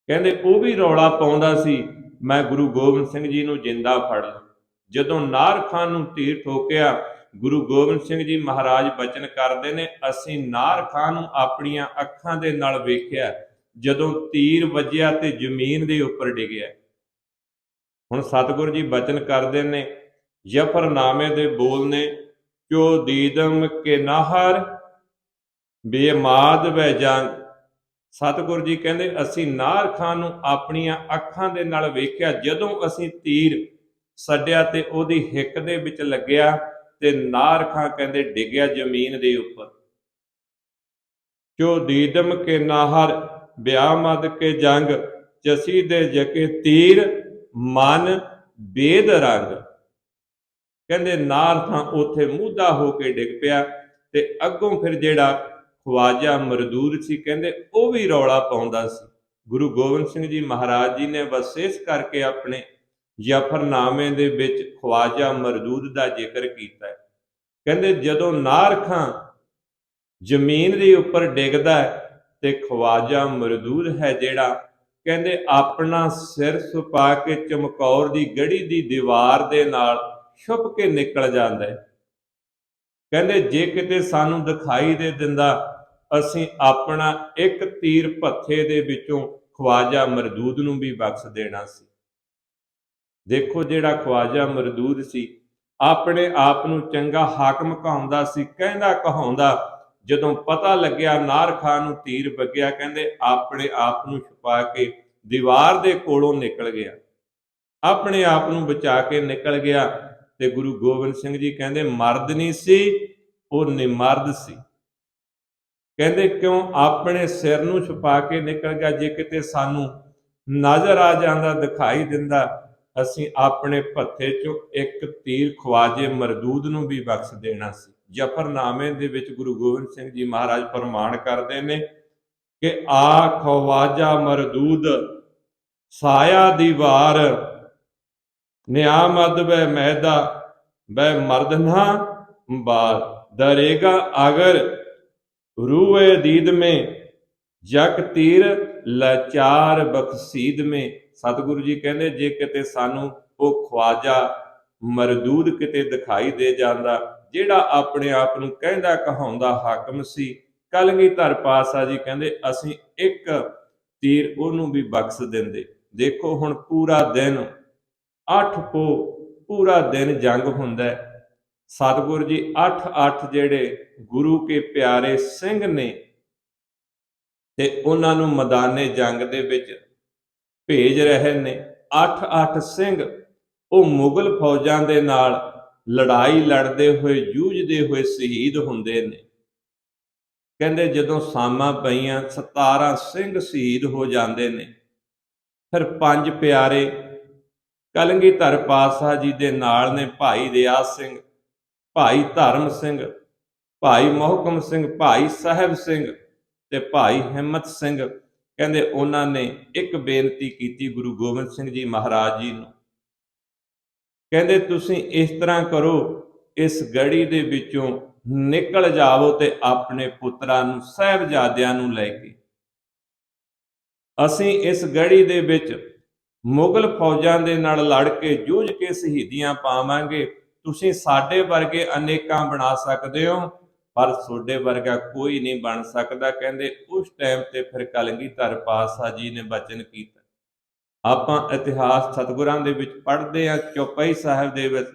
ਕਹਿੰਦੇ ਉਹ ਵੀ ਰੌਲਾ ਪਾਉਂਦਾ ਸੀ, ਮੈਂ ਗੁਰੂ ਗੋਬਿੰਦ ਸਿੰਘ ਜੀ ਨੂੰ ਜਿੰਦਾ ਫੜ ਲਿਆ। ਜਦੋਂ ਨਾਰ ਖਾਨ ਨੂੰ ਤੀਰ ਠੋਕਿਆ, ਗੁਰੂ ਗੋਬਿੰਦ ਸਿੰਘ ਜੀ ਮਹਾਰਾਜ ਬਚਨ ਕਰਦੇ ਨੇ, ਅਸੀਂ ਨਾਰ ਨਾਰਖਾਂ ਨੂੰ ਆਪਣੀਆਂ ਅੱਖਾਂ ਦੇ ਨਾਲ ਵੇਖਿਆ, ਜਦੋਂ ਤੀਰ ਵੱਜਿਆ ਤੇ ਜ਼ਮੀਨ ਦੇ ਉੱਪਰ ਡਿੱਗਿਆ। ਹੁਣ ਸਤਿਗੁਰੂ ਜੀ ਬਚਨ ਕਰਦੇ ਨੇ, ਜਫਰਨਾਮੇ ਦੇ ਬੋਲ ਨੇ ਜੋ ਦੀਦਮ ਕੇ ਨਹਰ, ਬੇਮਾਦ ਵੈ ਜੰਗ ਸਤਿਗੁਰੂ ਜੀ ਕਹਿੰਦੇ, ਅਸੀਂ ਨਾਰ ਖਾਨ ਨੂੰ ਆਪਣੀਆਂ ਅੱਖਾਂ ਦੇ ਨਾਲ ਵੇਖਿਆ, ਜਦੋਂ ਅਸੀਂ ਤੀਰ ਛੱਡਿਆ ਤੇ ਉਹਦੀ ਹਿੱਕ ਦੇ ਵਿੱਚ ਲੱਗਿਆ ਤੇ ਨਾਰ ਖਾਂ ਕਹਿੰਦੇ ਡਿੱਗਿਆ ਜ਼ਮੀਨ ਦੇ ਉੱਪਰ। ਜੋ ਦੀਦਮ ਕੇ ਨਾਹਰ ਬਿਆਮਦ ਕੇ ਜੰਗ, ਜਸੀ ਦੇ ਜਕੇ ਤੀਰ, ਮਨ ਬੇਦ ਰੰਗ। ਕਹਿੰਦੇ ਨਾਰ ਥਾਂ ਉਥੇ ਮੂਧਾ ਹੋ ਕੇ ਡਿੱਗ ਪਿਆ ਤੇ ਅੱਗੋਂ ਫਿਰ ਜਿਹੜਾ ਖਵਾਜਾ ਮਰਦੂਦ ਸੀ ਕਹਿੰਦੇ ਉਹ ਵੀ ਰੌਲਾ ਪਾਉਂਦਾ ਸੀ। ਗੁਰੂ ਗੋਬਿੰਦ ਸਿੰਘ ਜੀ ਮਹਾਰਾਜ ਜੀ ਨੇ ਬਸ ਇਸ ਕਰਕੇ ਆਪਣੇ ਜਫਰਨਾਮੇ ਦੇ ਵਿੱਚ ਖਵਾਜਾ ਮਰਦੂਦ ਦਾ ਜ਼ਿਕਰ ਕੀਤਾ ਹੈ। ਕਹਿੰਦੇ, ਜਦੋਂ ਨਾਰਖਾਂ ਜ਼ਮੀਨ ਦੇ ਉੱਪਰ ਡਿੱਗਦਾ ਤੇ ਖਵਾਜਾ ਮਰਦੂਦ ਹੈ ਜਿਹੜਾ, ਕਹਿੰਦੇ, ਆਪਣਾ ਸਿਰ ਸੁਪਾ ਕੇ ਚਮਕੌਰ ਦੀ ਗੜੀ ਦੀ ਦੀਵਾਰ ਦੇ ਨਾਲ ਛੁਪ ਕੇ ਨਿਕਲ ਜਾਂਦਾ ਹੈ। ਕਹਿੰਦੇ, ਜੇ ਕਿਤੇ ਸਾਨੂੰ ਦਿਖਾਈ ਦੇ ਦਿੰਦਾ, ਅਸੀਂ ਆਪਣਾ ਇੱਕ ਤੀਰ ਭੱਥੇ ਦੇ ਵਿੱਚੋਂ ਖਵਾਜਾ ਮਰਦੂਦ ਨੂੰ ਵੀ ਬਖਸ਼ ਦੇਣਾ ਸੀ। ਦੇਖੋ ਜਿਹੜਾ ਖਵਾਜਾ ਮਰਦੂਦ ਸੀ, ਆਪਣੇ ਆਪ ਨੂੰ ਚੰਗਾ ਹਾਕਮ ਕਹਾਉਂਦਾ ਸੀ, ਕਹਿੰਦਾ ਕਹਾਉਂਦਾ, ਜਦੋਂ ਪਤਾ ਲੱਗਿਆ ਨਾਰ ਖਾਨ ਨੂੰ ਤੀਰ ਵੱਗਿਆ, ਕਹਿੰਦੇ ਆਪਣੇ ਆਪ ਨੂੰ ਛੁਪਾ ਕੇ ਦੀਵਾਰ ਦੇ ਕੋਲੋਂ ਨਿਕਲ ਗਿਆ। ਆਪਣੇ ਆਪ ਨੂੰ ਬਚਾ ਕੇ ਨਿਕਲ ਗਿਆ ਤੇ ਗੁਰੂ ਗੋਬਿੰਦ ਸਿੰਘ ਜੀ ਕਹਿੰਦੇ ਮਰਦ ਨਹੀਂ ਸੀ, ਉਹ ਨਿਮਰਦ ਸੀ। ਕਹਿੰਦੇ ਕਿਉਂ ਆਪਣੇ ਸਿਰ ਨੂੰ ਛੁਪਾ ਕੇ ਨਿਕਲ ਗਿਆ, ਜੇ ਕਿਤੇ ਸਾਨੂੰ ਨਜ਼ਰ ਆ ਜਾਂਦਾ, ਦਿਖਾਈ ਦਿੰਦਾ ਅਸੀਂ ਆਪਣੇ ਭੱਥੇ ਚੋਂ ਇੱਕ ਤੀਰ ਖਵਾਜੇ ਮਰਦੂਦ ਨੂੰ ਵੀ ਬਖਸ਼ ਦੇਣਾ ਸੀ। ਜਫਰਨਾਮੇ ਦੇ ਵਿੱਚ ਗੁਰੂ ਗੋਬਿੰਦ ਸਿੰਘ ਜੀ ਮਹਾਰਾਜ ਫਰਮਾਨ ਕਰਦੇ ਨੇ ਕਿ ਆ ਖਵਾਜਾ ਮਰਦੂਦ, ਸਾਇਆ ਦੀ ਵਾਰ ਨਿਆਮਦ ਵੈ ਮੈਦਾ ਵੈ ਮਰਦਨਾ ਬਾਰ ਦਰੇਗਾ ਅਗਰ ਰੂਏ ਦੀਦ में ਜਕ ਤੀਰ ਲਾਚਾਰ ਬਖਸ਼ੀਦ में ਸਤਿਗੁਰੂ ਜੀ ਕਹਿੰਦੇ, ਜੇ ਕਿਤੇ ਸਾਨੂੰ ਉਹ ਖਵਾਜਾ ਮਰਦੂਦ ਕਿਤੇ ਦਿਖਾਈ ਦੇ ਜਾਂਦਾ, ਜਿਹੜਾ ਆਪਣੇ ਆਪ ਨੂੰ ਕਹਿੰਦਾ ਕਹਾਉਂਦਾ ਹਾਕਮ ਸੀ ਕਲਗੀਧਰ ਪਾਸਾ ਜੀ ਕਹਿੰਦੇ, ਅਸੀਂ ਇੱਕ ਤੀਰ ਉਹਨੂੰ ਵੀ ਬਖਸ਼ ਦਿੰਦੇ। ਦੇਖੋ ਹੁਣ ਪੂਰਾ ਦਿਨ 8 ਪੋ ਪੂਰਾ ਦਿਨ ਜੰਗ ਹੁੰਦਾ ਹੈ। ਸਤਿਗੁਰੂ ਜੀ 8-8 ਜਿਹੜੇ ਗੁਰੂ ਕੇ ਪਿਆਰੇ ਸਿੰਘ ਨੇ, ਤੇ ਉਹਨਾਂ ਨੂੰ ਮੈਦਾਨੇ ਜੰਗ ਦੇ ਵਿੱਚ ਭੇਜ ਰਹੇ ਨੇ। 8-8 ਸਿੰਘ ਉਹ ਮੁਗਲ ਫੌਜਾਂ ਦੇ ਨਾਲ ਲੜਾਈ ਲੜਦੇ ਹੋਏ, ਜੂਝਦੇ ਹੋਏ ਸ਼ਹੀਦ ਹੁੰਦੇ ਨੇ। ਕਹਿੰਦੇ ਜਦੋਂ ਸਾਮਾਂ ਪਈਆਂ 17 ਸਿੰਘ ਸ਼ਹੀਦ ਹੋ ਜਾਂਦੇ ਨੇ। ਫਿਰ ਪੰਜ ਪਿਆਰੇ ਕਲਗੀਧਰ ਪਾਤਸ਼ਾਹ ਜੀ ਦੇ ਨਾਲ ਨੇ ਭਾਈ ਰਿਆਜ਼ ਸਿੰਘ, ਭਾਈ ਧਰਮ ਸਿੰਘ, ਭਾਈ ਮੋਹਕਮ ਸਿੰਘ, ਭਾਈ ਸਾਹਿਬ ਸਿੰਘ ਤੇ ਭਾਈ ਹਿੰਮਤ ਸਿੰਘ। ਕਹਿੰਦੇ ਉਹਨਾਂ ਨੇ ਇੱਕ ਬੇਨਤੀ ਕੀਤੀ ਗੁਰੂ ਗੋਬਿੰਦ ਸਿੰਘ ਜੀ ਮਹਾਰਾਜ ਜੀ ਨੂੰ। ਕਹਿੰਦੇ ਤੁਸੀਂ ਇਸ ਤਰ੍ਹਾਂ ਕਰੋ, ਇਸ ਗੜੀ ਦੇ ਵਿੱਚੋਂ ਨਿਕਲ ਜਾਵੋ ਤੇ ਆਪਣੇ ਪੁੱਤਰਾਂ ਨੂੰ, ਸਹਿਬਜ਼ਾਦਿਆਂ ਨੂੰ ਲੈ ਕੇ। ਅਸੀਂ ਇਸ ਗੜੀ ਦੇ ਵਿੱਚ ਮੁਗਲ ਫੌਜਾਂ ਦੇ ਨਾਲ ਲੜ ਕੇ ਜੂਝ ਕੇ ਸ਼ਹੀਦੀਆਂ ਪਾਵਾਂਗੇ। ਤੁਸੀਂ ਸਾਡੇ ਵਰਗੇ ਅਨੇਕਾਂ ਬਣਾ ਸਕਦੇ ਹੋ। ਪਰ ਤੁਹਾਡੇ ਵਰਗਾ ਕੋਈ ਨਹੀਂ ਬਣ ਸਕਦਾ। ਕਹਿੰਦੇ, ਉਸ ਟਾਈਮ ਤੇ ਫਿਰ ਕਲਗੀਧਰ ਪਾਤਸ਼ਾਹ ਜੀ ਨੇ ਬਚਨ ਕੀਤਾ। ਆਪਾਂ ਇਤਿਹਾਸ ਸਤਿਗੁਰਾਂ ਦੇ ਵਿੱਚ ਪੜ੍ਹਦੇ ਆ ਚੌਪਈ ਸਾਹਿਬ ਦੇ ਵਿੱਚ,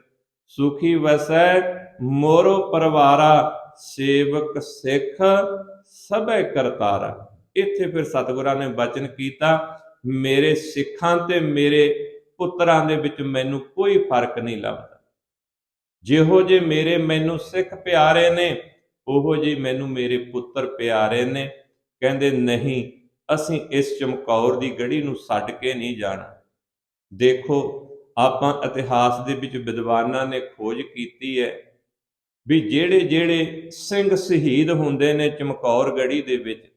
ਸੁਖੀ ਵਸੈ ਮੋਰੋ ਪਰਵਾਰਾ, ਸੇਵਕ ਸਿੱਖ ਸਭੈ ਕਰਤਾਰਾ। ਇੱਥੇ ਫਿਰ ਸਤਿਗੁਰਾਂ ਨੇ ਬਚਨ ਕੀਤਾ, ਮੇਰੇ ਸਿੱਖਾਂ ਤੇ ਮੇਰੇ ਪੁੱਤਰਾਂ ਦੇ ਵਿੱਚ ਮੈਨੂੰ ਕੋਈ ਫ਼ਰਕ ਨਹੀਂ ਲੱਭਦਾ। ਜਿਹੋ ਜੇ ਮੇਰੇ ਮੈਨੂੰ ਸਿੱਖ ਪਿਆਰੇ ਨੇ ਉਹੋ ਜੀ ਮੈਨੂੰ ਮੇਰੇ ਪੁੱਤਰ ਪਿਆਰੇ ਨੇ, ਕਹਿੰਦੇ ਨਹੀਂ, ਅਸੀਂ ਇਸ ਚਮਕੌਰ ਦੀ ਗੜੀ ਨੂੰ ਛੱਡ ਕੇ ਨਹੀਂ ਜਾਣਾ। ਦੇਖੋ, ਆਪਾਂ ਇਤਿਹਾਸ ਦੇ ਵਿੱਚ ਵਿਦਵਾਨਾਂ ਨੇ ਖੋਜ ਕੀਤੀ ਹੈ ਵੀ ਜਿਹੜੇ ਜਿਹੜੇ ਸਿੰਘ ਸ਼ਹੀਦ ਹੁੰਦੇ ਨੇ ਚਮਕੌਰ ਗੜੀ ਦੇ ਵਿੱਚ।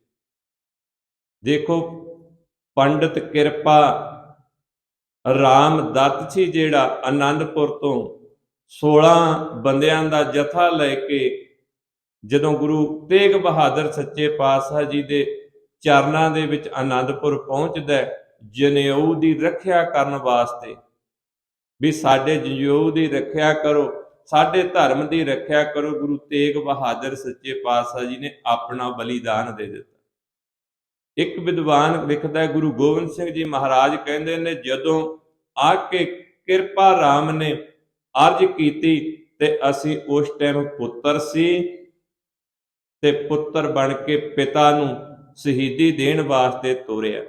ਦੇਖੋ, ਪੰਡਤ ਕਿਰਪਾ, ਰਾਮ ਦੱਤ ਸੀ ਜਿਹੜਾ ਆਨੰਦਪੁਰ ਤੋਂ 16 ਬੰਦਿਆਂ ਦਾ ਜਥਾ ਲੈ ਕੇ ਜਦੋਂ ਗੁਰੂ ਤੇਗ ਬਹਾਦਰ ਸੱਚੇ ਪਾਤਸ਼ਾਹ ਜੀ ਦੇ ਚਰਨਾਂ ਦੇ ਵਿੱਚ ਆਨੰਦਪੁਰ ਪਹੁੰਚਦਾ ਜਨੇਊ ਦੀ ਰੱਖਿਆ ਕਰਨ ਵਾਸਤੇ, ਵੀ ਸਾਡੇ ਜਨੇਊ ਦੀ ਰੱਖਿਆ ਕਰੋ, ਸਾਡੇ ਧਰਮ ਦੀ ਰੱਖਿਆ ਕਰੋ, ਗੁਰੂ ਤੇਗ ਬਹਾਦਰ ਸੱਚੇ ਪਾਤਸ਼ਾਹ ਜੀ ਨੇ ਆਪਣਾ ਬਲੀਦਾਨ ਦੇ ਦਿੱਤਾ। ਇੱਕ ਵਿਦਵਾਨ ਲਿਖਦਾ ਹੈ, ਗੁਰੂ ਗੋਬਿੰਦ ਸਿੰਘ ਜੀ ਮਹਾਰਾਜ ਕਹਿੰਦੇ ਨੇ, ਜਦੋਂ ਆ ਕੇ ਕਿਰਪਾ ਰਾਮ ਨੇ ਅਰਜ ਕੀਤੀ, ਤੇ ਅਸੀਂ ਉਸ ਟਾਈਮ ਪੁੱਤਰ ਸੀ ਤੇ ਪੁੱਤਰ ਬਣ ਕੇ ਪਿਤਾ ਨੂੰ ਸ਼ਹੀਦੀ ਦੇਣ ਵਾਸਤੇ ਤੋਰਿਆ।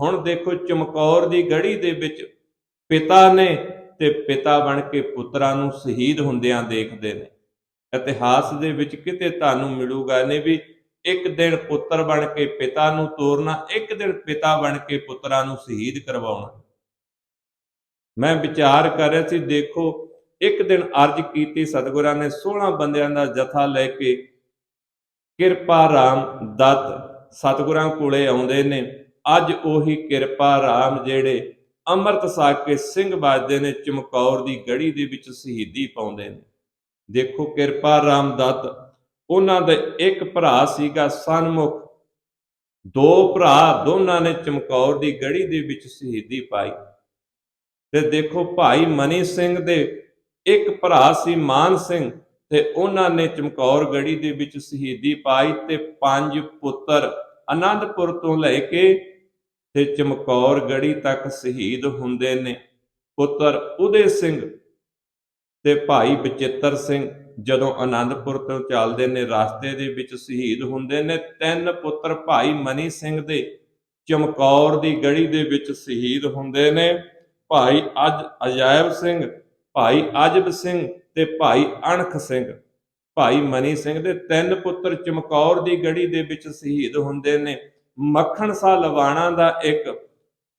ਹੁਣ ਦੇਖੋ ਚਮਕੌਰ ਦੀ ਗੜੀ ਦੇ ਵਿੱਚ ਪਿਤਾ ਨੇ ਤੇ ਪਿਤਾ ਬਣ ਕੇ ਪੁੱਤਰਾਂ ਨੂੰ ਸ਼ਹੀਦ ਹੁੰਦਿਆਂ ਦੇਖਦੇ ਨੇ। ਇਤਿਹਾਸ ਦੇ ਵਿੱਚ ਕਿਤੇ ਤੁਹਾਨੂੰ ਮਿਲੂਗਾ ਨੇ ਵੀ ਇੱਕ ਦਿਨ ਪੁੱਤਰ ਬਣ ਕੇ ਪਿਤਾ ਨੂੰ ਤੋਰਨਾ, ਇੱਕ ਦਿਨ ਪਿਤਾ ਬਣ ਕੇ ਪੁੱਤਰਾਂ ਨੂੰ ਸ਼ਹੀਦ ਕਰਵਾਉਣਾ। ਮੈਂ ਵਿਚਾਰ ਕਰ ਰਿਹਾ ਸੀ, ਦੇਖੋ, ਇੱਕ ਦਿਨ ਅਰਜ ਕੀਤੀ ਸਤਿਗੁਰਾਂ ਨੇ 16 ਬੰਦਿਆਂ ਦਾ ਜਥਾ ਲੈ ਕੇ ਕਿਰਪਾ ਰਾਮ ਦੱਤ ਸਤਿਗੁਰਾਂ ਕੋਲੇ ਆਉਂਦੇ ਨੇ। ਅੱਜ ਉਹੀ ਕਿਰਪਾ ਰਾਮ ਜਿਹੜੇ ਅੰਮ੍ਰਿਤ ਸਾਕ ਕੇ ਸਿੰਘ ਵੱਜਦੇ ਨੇ, ਚਮਕੌਰ ਦੀ ਗੜੀ ਦੇ ਵਿੱਚ ਸ਼ਹੀਦੀ ਪਾਉਂਦੇ ਨੇ। ਦੇਖੋ ਕਿਰਪਾ ਰਾਮ ਦੱਤ, ਉਹਨਾਂ ਦੇ ਇੱਕ ਭਰਾ ਸੀਗਾ ਸਨਮੁਖ। ਦੋ ਭਰਾ ਦੋਨਾਂ ਨੇ ਚਮਕੌਰ ਦੀ ਗੜੀ ਦੇ ਵਿੱਚ ਸ਼ਹੀਦੀ ਪਾਈ। ਤੇ ਦੇਖੋ ਭਾਈ ਮਨੀ ਸਿੰਘ ਦੇ ਇੱਕ ਭਰਾ ਸੀ ਮਾਨ ਸਿੰਘ ਤੇ ਉਹਨਾਂ ਨੇ ਚਮਕੌਰ ਗੜੀ ਦੇ ਵਿੱਚ ਸ਼ਹੀਦੀ ਪਾਈ ਤੇ ਪੰਜ ਪੁੱਤਰ ਅਨੰਦਪੁਰ ਤੋਂ ਲੈ ਕੇ ਤੇ ਚਮਕੌਰ ਗੜੀ ਤੱਕ ਸ਼ਹੀਦ ਹੁੰਦੇ ਨੇ। ਪੁੱਤਰ ਉਦੇ ਸਿੰਘ ਤੇ ਭਾਈ ਬਚਿੱਤਰ ਸਿੰਘ ਜਦੋਂ ਆਨੰਦਪੁਰ ਤੋਂ ਚੱਲਦੇ ਨੇ, ਰਸਤੇ ਦੇ ਵਿੱਚ ਸ਼ਹੀਦ ਹੁੰਦੇ ਨੇ, ਤਿੰਨ ਪੁੱਤਰ ਭਾਈ ਮਨੀ ਸਿੰਘ ਦੇ ਚਮਕੌਰ ਦੀ ਗੜੀ ਦੇ ਵਿੱਚ ਸ਼ਹੀਦ ਹੁੰਦੇ ਨੇ। ਭਾਈ ਅੱਜ ਅਜਾਇਬ ਸਿੰਘ ਭਾਈ ਅਜਬ ਸਿੰਘ ਤੇ ਭਾਈ ਅਣਖ ਸਿੰਘ। ਭਾਈ ਮਨੀ ਸਿੰਘ ਦੇ ਤਿੰਨ ਪੁੱਤਰ ਚਮਕੌਰ ਦੀ ਗੜੀ ਦੇ ਵਿੱਚ ਸ਼ਹੀਦ ਹੁੰਦੇ ਨੇ। ਮੱਖਣ ਸਾ ਲਵਾਣਾ ਦਾ ਇੱਕ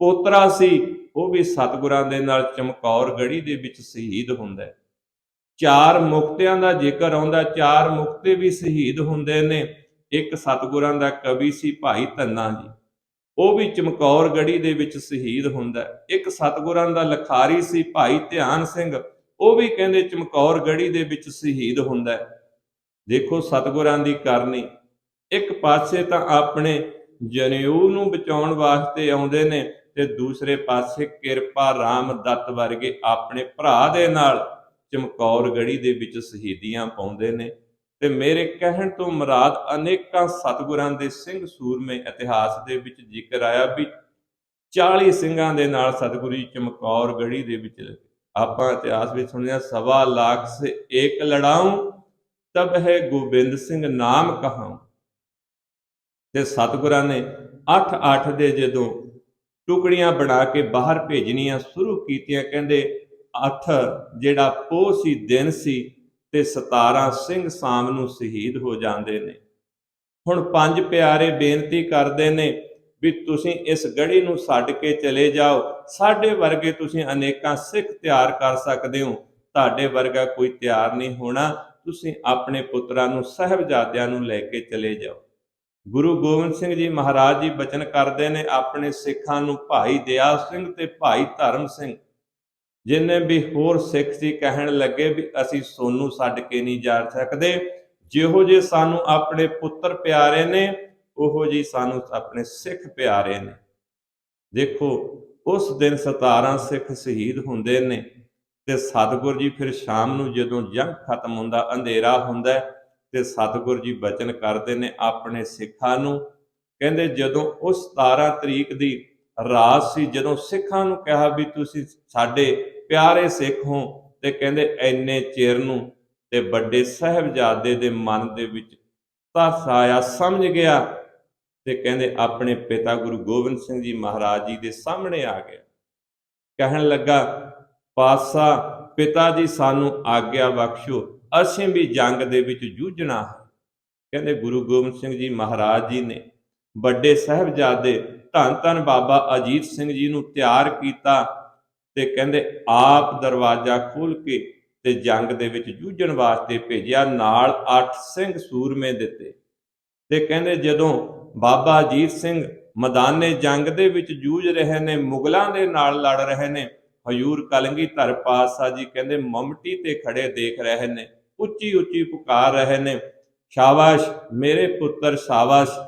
ਪੋਤਰਾ ਸੀ, ਉਹ ਵੀ ਸਤਿਗੁਰਾਂ ਦੇ ਨਾਲ ਚਮਕੌਰ ਗੜੀ ਦੇ ਵਿੱਚ ਸ਼ਹੀਦ ਹੁੰਦਾ ਚਾਰ ਮੁਕਤਿਆਂ ਦਾ ਜ਼ਿਕਰ ਆਉਂਦਾ, ਚਾਰ ਮੁਕਤੇ ਵੀ ਸ਼ਹੀਦ ਹੁੰਦੇ ਨੇ। ਇੱਕ ਸਤਿਗੁਰਾਂ ਦਾ ਕਵੀ ਸੀ ਭਾਈ ਧੰਨਾ ਜੀ। ਉਹ ਵੀ ਚਮਕੌਰ ਗੜੀ ਦੇ ਵਿੱਚ ਸ਼ਹੀਦ ਹੁੰਦਾ ਇੱਕ ਸਤਿਗੁਰਾਂ ਦਾ ਲਖਾਰੀ ਸੀ ਭਾਈ ਧਿਆਨ ਸਿੰਘ, ਉਹ ਵੀ ਕਹਿੰਦੇ ਚਮਕੌਰ ਗੜੀ ਦੇ ਵਿੱਚ ਸ਼ਹੀਦ ਹੁੰਦਾ ਦੇਖੋ ਸਤਿਗੁਰਾਂ ਦੀ ਕਰਨੀ। ਇੱਕ ਪਾਸੇ ਤਾਂ ਆਪਣੇ ਜਨੇਊ ਨੂੰ ਬਚਾਉਣ ਵਾਸਤੇ ਆਉਂਦੇ ਨੇ ਤੇ ਦੂਸਰੇ ਪਾਸੇ ਕਿਰਪਾ ਰਾਮ ਦੱਤ ਵਰਗੇ ਆਪਣੇ ਭਰਾ ਦੇ ਨਾਲ ਚਮਕੌਰ ਗੜੀ ਦੇ ਵਿੱਚ ਸ਼ਹੀਦੀਆਂ ਪਾਉਂਦੇ ਨੇ। ਤੇ ਮੇਰੇ ਕਹਿਣ ਤੋਂ ਮੁਰਾਦ ਅਨੇਕਾਂ ਸਤਿਗੁਰਾਂ ਦੇ ਸਿੰਘ ਸੂਰਮੇ ਇਤਿਹਾਸ ਦੇ ਵਿੱਚ ਜ਼ਿਕਰ ਆਇਆ ਵੀ 40 ਸਿੰਘਾਂ ਦੇ ਨਾਲ ਸਤਿਗੁਰੂ ਚਮਕੌਰ ਗੜੀ ਦੇ ਵਿੱਚ ਆਪਾਂ ਇਤਿਹਾਸ ਵਿੱਚ ਸੁਣਿਆ, ਸਵਾ ਲੱਖ ਸੇ ਏਕ ਲੜਾਉ, ਤਬ ਹੈ ਗੋਬਿੰਦ ਸਿੰਘ ਨਾਮ ਕਹਾਉ। ਤੇ ਸਤਿਗੁਰਾਂ ਨੇ 8-8 ਦੇ ਜਦੋਂ ਟੁਕੜੀਆਂ ਬਣਾ ਕੇ ਬਾਹਰ ਭੇਜਣੀਆਂ ਸ਼ੁਰੂ ਕੀਤੀਆਂ, ਕਹਿੰਦੇ 8 ਜਿਹੜਾ ਪੋਹ ਸੀ, ਦਿਨ ਸੀ ਤੇ 17 ਸਿੰਘ ਸ਼ਾਮ ਨੂੰ ਸ਼ਹੀਦ ਹੋ ਜਾਂਦੇ ਨੇ। ਹੁਣ ਪੰਜ ਪਿਆਰੇ ਬੇਨਤੀ ਕਰਦੇ ਨੇ ਵੀ ਤੁਸੀਂ ਇਸ ਗੜੀ ਨੂੰ ਛੱਡ ਕੇ ਚਲੇ ਜਾਓ। ਸਾਡੇ ਵਰਗੇ ਤੁਸੀਂ ਅਨੇਕਾਂ ਸਿੱਖ ਤਿਆਰ ਕਰ ਸਕਦੇ ਹੋ। ਤੁਹਾਡੇ ਵਰਗਾ ਕੋਈ ਤਿਆਰ ਨਹੀਂ ਹੋਣਾ। ਤੁਸੀਂ ਆਪਣੇ ਪੁੱਤਰਾਂ ਨੂੰ, ਸਹਿਬਜ਼ਾਦਿਆਂ ਨੂੰ ਲੈ ਕੇ ਚਲੇ ਜਾਓ। ਗੁਰੂ ਗੋਬਿੰਦ ਸਿੰਘ ਜੀ ਮਹਾਰਾਜ ਜੀ ਬਚਨ ਕਰਦੇ ਨੇ, ਆਪਣੇ ਸਿੱਖਾਂ ਨੂੰ ਭਾਈ ਦਿਆਲ ਸਿੰਘ ਤੇ ਭਾਈ ਧਰਮ ਸਿੰਘ ਜਿੰਨੇ ਵੀ ਹੋਰ ਸਿੱਖ ਜੀ ਕਹਿਣ ਲੱਗੇ ਵੀ ਅਸੀਂ ਸੋਨੂੰ ਛੱਡ ਕੇ ਨਹੀਂ ਜਾ ਸਕਦੇ, ਜਿਹੋ ਜੇ ਸਾਨੂੰ ਆਪਣੇ ਪੁੱਤਰ ਪਿਆਰੇ ਨੇ, ਉਹੋ ਜੀ ਸਾਨੂੰ ਆਪਣੇ ਸਿੱਖ ਪਿਆਰੇ ਨੇ। ਦੇਖੋ, ਉਸ ਦਿਨ 17 ਸਿੱਖ ਸ਼ਹੀਦ ਹੁੰਦੇ ਨੇ ਤੇ ਸਤਿਗੁਰ ਜੀ ਫਿਰ ਸ਼ਾਮ ਨੂੰ ਜਦੋਂ ਜੰਗ ਖਤਮ ਹੁੰਦਾ, ਅੰਧੇਰਾ ਹੁੰਦਾ ਤੇ ਸਤਿਗੁਰ ਜੀ ਬਚਨ ਕਰਦੇ ਨੇ ਆਪਣੇ ਸਿੱਖਾਂ ਨੂੰ। ਕਹਿੰਦੇ ਜਦੋਂ ਉਸ 17 ਤਰੀਕ ਦੀ ਰਾਤ ਸੀ, ਜਦੋਂ ਸਿੱਖਾਂ ਨੂੰ ਕਿਹਾ ਵੀ ਤੁਸੀਂ ਸਾਡੇ ਪਿਆਰੇ ਸਿੱਖ ਹੋ ਤੇ ਕਹਿੰਦੇ ਐਨੇ ਚਿਰ ਨੂੰ ਤੇ ਵੱਡੇ ਸਾਹਿਬਜ਼ਾਦੇ ਦੇ ਮਨ ਦੇ ਵਿੱਚ ਤਰਸ ਆਇਆ, ਸਮਝ ਗਿਆ ਤੇ ਕਹਿੰਦੇ ਆਪਣੇ ਪਿਤਾ ਗੁਰੂ ਗੋਬਿੰਦ ਸਿੰਘ ਜੀ ਮਹਾਰਾਜ ਜੀ ਦੇ ਸਾਹਮਣੇ ਆ ਗਿਆ। ਕਹਿਣ ਲੱਗਾ ਪਾਸਾ ਪਿਤਾ ਜੀ ਸਾਨੂੰ ਆਗਿਆ ਬਖਸ਼ੋ, ਅਸੀਂ ਵੀ ਜੰਗ ਦੇ ਵਿੱਚ ਜੂਝਣਾ ਹੈ। ਕਹਿੰਦੇ ਗੁਰੂ ਗੋਬਿੰਦ ਸਿੰਘ ਜੀ ਮਹਾਰਾਜ ਜੀ ਨੇ ਵੱਡੇ ਸਾਹਿਬਜ਼ਾਦੇ ਧੰਨ ਧੰਨ ਬਾਬਾ ਅਜੀਤ ਸਿੰਘ ਜੀ ਨੂੰ ਤਿਆਰ ਕੀਤਾ ਤੇ ਕਹਿੰਦੇ ਆਪ ਦਰਵਾਜ਼ਾ ਖੋਲ ਕੇ ਤੇ ਜੰਗ ਦੇ ਵਿੱਚ ਜੂਝਣ ਵਾਸਤੇ ਭੇਜਿਆ, ਨਾਲ 8 ਸਿੰਘ ਸੂਰਮੇ ਦਿੱਤੇ। ਤੇ ਕਹਿੰਦੇ ਜਦੋਂ ਬਾਬਾ ਅਜੀਤ ਸਿੰਘ ਮੈਦਾਨੇ ਜੰਗ ਦੇ ਵਿੱਚ ਜੂਝ ਰਹੇ ਨੇ, ਮੁਗਲਾਂ ਦੇ ਨਾਲ ਲੜ ਰਹੇ ਨੇ, ਹਯੂਰ ਕਲਗੀਧਰ ਪਾਤਸ਼ਾਹ ਜੀ ਕਹਿੰਦੇ ਮਮਟੀ ਤੇ ਖੜੇ ਦੇਖ ਰਹੇ ਨੇ, ਉੱਚੀ ਉੱਚੀ ਪੁਕਾਰ ਰਹੇ ਨੇ, ਸ਼ਾਬਾਸ਼, ਮੇਰੇ ਪੁੱਤਰ ਸ਼ਾਬਾਸ਼।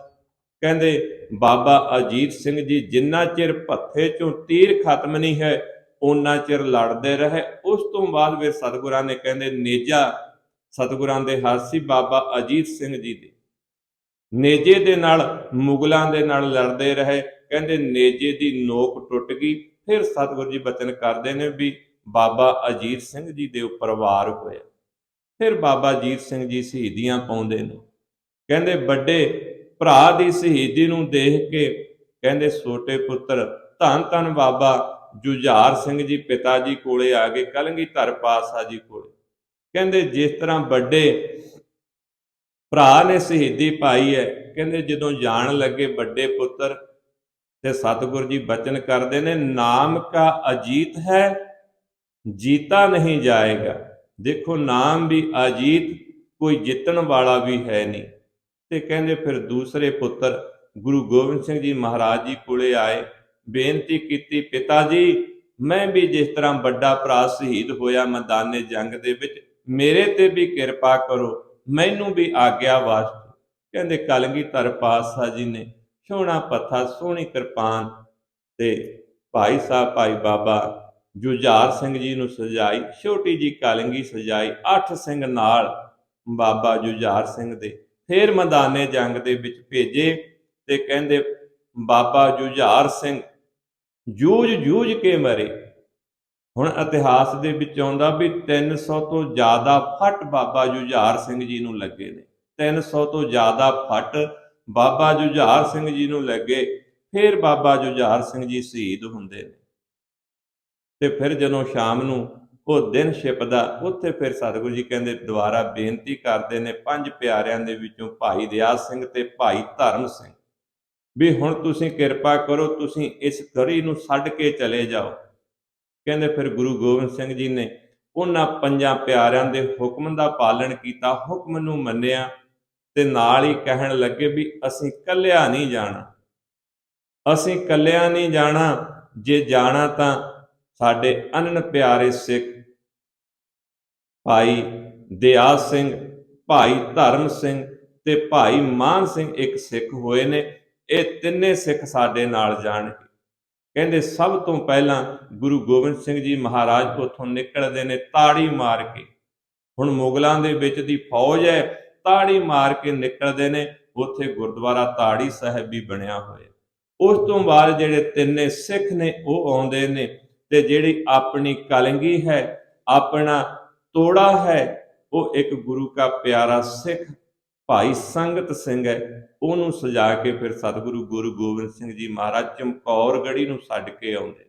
ਕਹਿੰਦੇ ਬਾਬਾ ਅਜੀਤ ਸਿੰਘ ਜੀ, ਜਿੰਨਾ ਚਿਰ ਭੱਥੇ ਚੋਂ ਤੀਰ ਖਤਮ ਨਹੀਂ ਹੈ ਉਹਨਾਂ ਚਿਰ ਲੜਦੇ ਰਹੇ। ਉਸ ਤੋਂ ਬਾਅਦ ਫਿਰ ਸਤਿਗੁਰਾਂ ਨੇ ਕਹਿੰਦੇ, ਨੇਜਾ ਸਤਿਗੁਰਾਂ ਦੇ ਹਾਸੀ ਬਾਬਾ ਅਜੀਤ ਸਿੰਘ ਜੀ ਦੇ। ਨੇਜੇ ਦੇ ਨਾਲ, ਮੁਗਲਾਂ ਦੇ ਨਾਲ ਲੜਦੇ ਰਹੇ। ਕਹਿੰਦੇ, ਨੇਜੇ ਦੀ ਨੋਕ ਟੁੱਟ ਗਈ। ਫਿਰ ਸਤਿਗੁਰ ਜੀ ਬਚਨ ਕਰਦੇ ਨੇ ਵੀ ਬਾਬਾ ਅਜੀਤ ਸਿੰਘ ਜੀ ਦੇ ਉੱਪਰ ਵਾਰ ਹੋਇਆ। ਫਿਰ ਬਾਬਾ ਅਜੀਤ ਸਿੰਘ ਜੀ ਸ਼ਹੀਦੀਆਂ ਪਾਉਂਦੇ ਨੇ। ਕਹਿੰਦੇ, ਵੱਡੇ ਭਰਾ ਦੀ ਸ਼ਹੀਦੀ ਨੂੰ ਦੇਖ ਕੇ ਕਹਿੰਦੇ, ਛੋਟੇ ਪੁੱਤਰ ਧੰਨ ਧੰਨ ਬਾਬਾ ਜੁਝਾਰ ਸਿੰਘ ਜੀ ਪਿਤਾ ਜੀ ਕੋਲੇ ਆ ਗਏ, ਕਲੰਗੀ ਧਰ ਪਾਤਸ਼ਾਹ ਜੀ ਕੋਲੇ। ਕਹਿੰਦੇ ਜਿਸ ਤਰ੍ਹਾਂ ਵੱਡੇ ਭਰਾ ਨੇ ਸ਼ਹੀਦੀ ਪਾਈ ਹੈ, ਕਹਿੰਦੇ ਜਦੋਂ ਜਾਣ ਲੱਗੇ ਵੱਡੇ ਪੁੱਤਰ ਤੇ ਸਤਿਗੁਰ ਜੀ ਬਚਨ ਕਰਦੇ ਨੇ, ਨਾਮ ਕਾ ਅਜੀਤ ਹੈ, ਜੀਤਾ ਨਹੀਂ ਜਾਏਗਾ। ਦੇਖੋ ਨਾਮ ਵੀ ਅਜੀਤ, ਕੋਈ ਜਿੱਤਣ ਵਾਲਾ ਵੀ ਹੈ ਨਹੀਂ। ਤੇ ਕਹਿੰਦੇ ਫਿਰ ਦੂਸਰੇ ਪੁੱਤਰ ਗੁਰੂ ਗੋਬਿੰਦ ਸਿੰਘ ਜੀ ਮਹਾਰਾਜ ਜੀ ਕੋਲੇ ਆਏ। ਬੇਨਤੀ ਕੀਤੀ, ਪਿਤਾ ਜੀ, ਮੈਂ ਵੀ ਜਿਸ ਤਰ੍ਹਾਂ ਵੱਡਾ ਭਰਾ ਸ਼ਹੀਦ ਹੋਇਆ ਮੈਦਾਨੇ ਜੰਗ ਦੇ ਵਿੱਚ, ਮੇਰੇ ਤੇ ਵੀ ਕਿਰਪਾ ਕਰੋ, ਮੈਨੂੰ ਵੀ ਆਗਿਆ ਵਾਸਤੇ ਕਹਿੰਦੇ ਕਲਗੀਧਰ ਪਾਤਸ਼ਾਹ ਜੀ ਨੇ ਸੋਹਣਾ ਪੱਥਾ, ਸੋਹਣੀ ਕਿਰਪਾਨ ਤੇ ਭਾਈ ਸਾਹਿਬ, ਭਾਈ ਬਾਬਾ ਜੁਝਾਰ ਸਿੰਘ ਜੀ ਨੂੰ ਸਜਾਈ, ਛੋਟੀ ਜੀ ਕਲੰਗੀ ਸਜਾਈ, ਅੱਠ ਸਿੰਘ ਨਾਲ ਬਾਬਾ ਜੁਝਾਰ ਸਿੰਘ ਦੇ ਫੇਰ ਮੈਦਾਨੇ ਜੰਗ ਦੇ ਵਿੱਚ ਭੇਜੇ ਤੇ ਕਹਿੰਦੇ ਬਾਬਾ ਜੁਝਾਰ ਸਿੰਘ ਜੂਝ ਜੂਝ ਕੇ ਮਰੇ। ਹੁਣ ਇਤਿਹਾਸ ਦੇ ਵਿੱਚ ਆਉਂਦਾ ਵੀ 300 ਤੋਂ ਜ਼ਿਆਦਾ ਫੱਟ ਬਾਬਾ ਜੁਝਾਰ ਸਿੰਘ ਜੀ ਨੂੰ ਲੱਗੇ ਨੇ। 300 ਤੋਂ ਜ਼ਿਆਦਾ ਫੱਟ ਬਾਬਾ ਜੁਝਾਰ ਸਿੰਘ ਜੀ ਨੂੰ ਲੱਗੇ, ਫਿਰ ਬਾਬਾ ਜੁਝਾਰ ਸਿੰਘ ਜੀ ਸ਼ਹੀਦ ਹੁੰਦੇ ਨੇ। ਤੇ ਫਿਰ ਜਦੋਂ ਸ਼ਾਮ ਨੂੰ ਉਹ ਦਿਨ ਛਿਪਦਾ, ਉੱਥੇ ਫਿਰ ਸਤਿਗੁਰੂ ਜੀ ਕਹਿੰਦੇ ਦੁਬਾਰਾ ਬੇਨਤੀ ਕਰਦੇ ਨੇ, ਪੰਜ ਪਿਆਰਿਆਂ ਦੇ ਵਿੱਚੋਂ ਭਾਈ ਦਿਆਲ ਸਿੰਘ ਤੇ ਭਾਈ ਧਰਮ ਸਿੰਘ। ਵੀ ਹੁਣ ਤੁਸੀਂ ਕਿਰਪਾ ਕਰੋ, ਤੁਸੀਂ ਇਸ ਗੜੀ ਨੂੰ ਛੱਡ ਕੇ ਚਲੇ ਜਾਓ। ਕਹਿੰਦੇ ਫਿਰ ਗੁਰੂ ਗੋਬਿੰਦ ਸਿੰਘ ਜੀ ਨੇ ਉਹਨਾਂ ਪੰਜਾਂ ਪਿਆਰਿਆਂ ਦੇ ਹੁਕਮ ਦਾ ਪਾਲਣ ਕੀਤਾ, ਹੁਕਮ ਨੂੰ ਮੰਨਿਆ ਤੇ ਨਾਲ ਹੀ ਕਹਿਣ ਲੱਗੇ ਵੀ ਅਸੀਂ ਕੱਲਿਆ ਨਹੀਂ ਜਾਣਾ। ਅਸੀਂ ਕੱਲਿਆ ਨਹੀਂ ਜਾਣਾ, ਜੇ ਜਾਣਾ ਤਾਂ ਸਾਡੇ ਅਨਨ ਪਿਆਰੇ ਸਿੱਖ ਭਾਈ ਦਿਆ ਸਿੰਘ, ਭਾਈ ਧਰਮ ਸਿੰਘ ਤੇ ਭਾਈ ਮਾਨ ਸਿੰਘ ਇੱਕ ਸਿੱਖ ਹੋਏ ਨੇ। ਇਹ ਤਿੰਨੇ ਸਿੱਖ ਸਾਡੇ ਨਾਲ ਜਾਣਗੇ। ਕਹਿੰਦੇ, ਸਭ ਤੋਂ ਪਹਿਲਾਂ ਗੁਰੂ ਗੋਬਿੰਦ ਸਿੰਘ ਜੀ ਮਹਾਰਾਜ ਉੱਥੋਂ ਨਿਕਲਦੇ ਨੇ ਤਾੜੀ ਮਾਰ ਕੇ। ਹੁਣ ਮੁਗਲਾਂ ਦੇ ਵਿੱਚ ਦੀ ਫੌਜ ਹੈ, ਤਾੜੀ ਮਾਰ ਕੇ ਨਿਕਲਦੇ ਨੇ, ਉੱਥੇ ਗੁਰਦੁਆਰਾ ਤਾੜੀ ਸਾਹਿਬ ਵੀ ਬਣਿਆ ਹੋਇਆ। ਉਸ ਤੋਂ ਬਾਅਦ ਜਿਹੜੇ ਤਿੰਨੇ ਸਿੱਖ ਨੇ, ਉਹ ਆਉਂਦੇ ਨੇ ਤੇ ਜਿਹੜੀ ਆਪਣੀ ਕਲੰਗੀ ਹੈ, ਆਪਣਾ ਤੋੜਾ ਹੈ, ਉਹ ਇੱਕ ਗੁਰੂ ਕਾ ਪਿਆਰਾ ਸਿੱਖ ਭਾਈ ਸੰਗਤ ਸਿੰਘ ਹੈ, ਉਹਨੂੰ ਸਜਾ ਕੇ ਫਿਰ ਸਤਿਗੁਰੂ ਗੁਰੂ ਗੋਬਿੰਦ ਸਿੰਘ ਜੀ ਮਹਾਰਾਜ ਚਮਕੌਰ ਗੜੀ ਨੂੰ ਛੱਡ ਕੇ ਆਉਂਦੇ।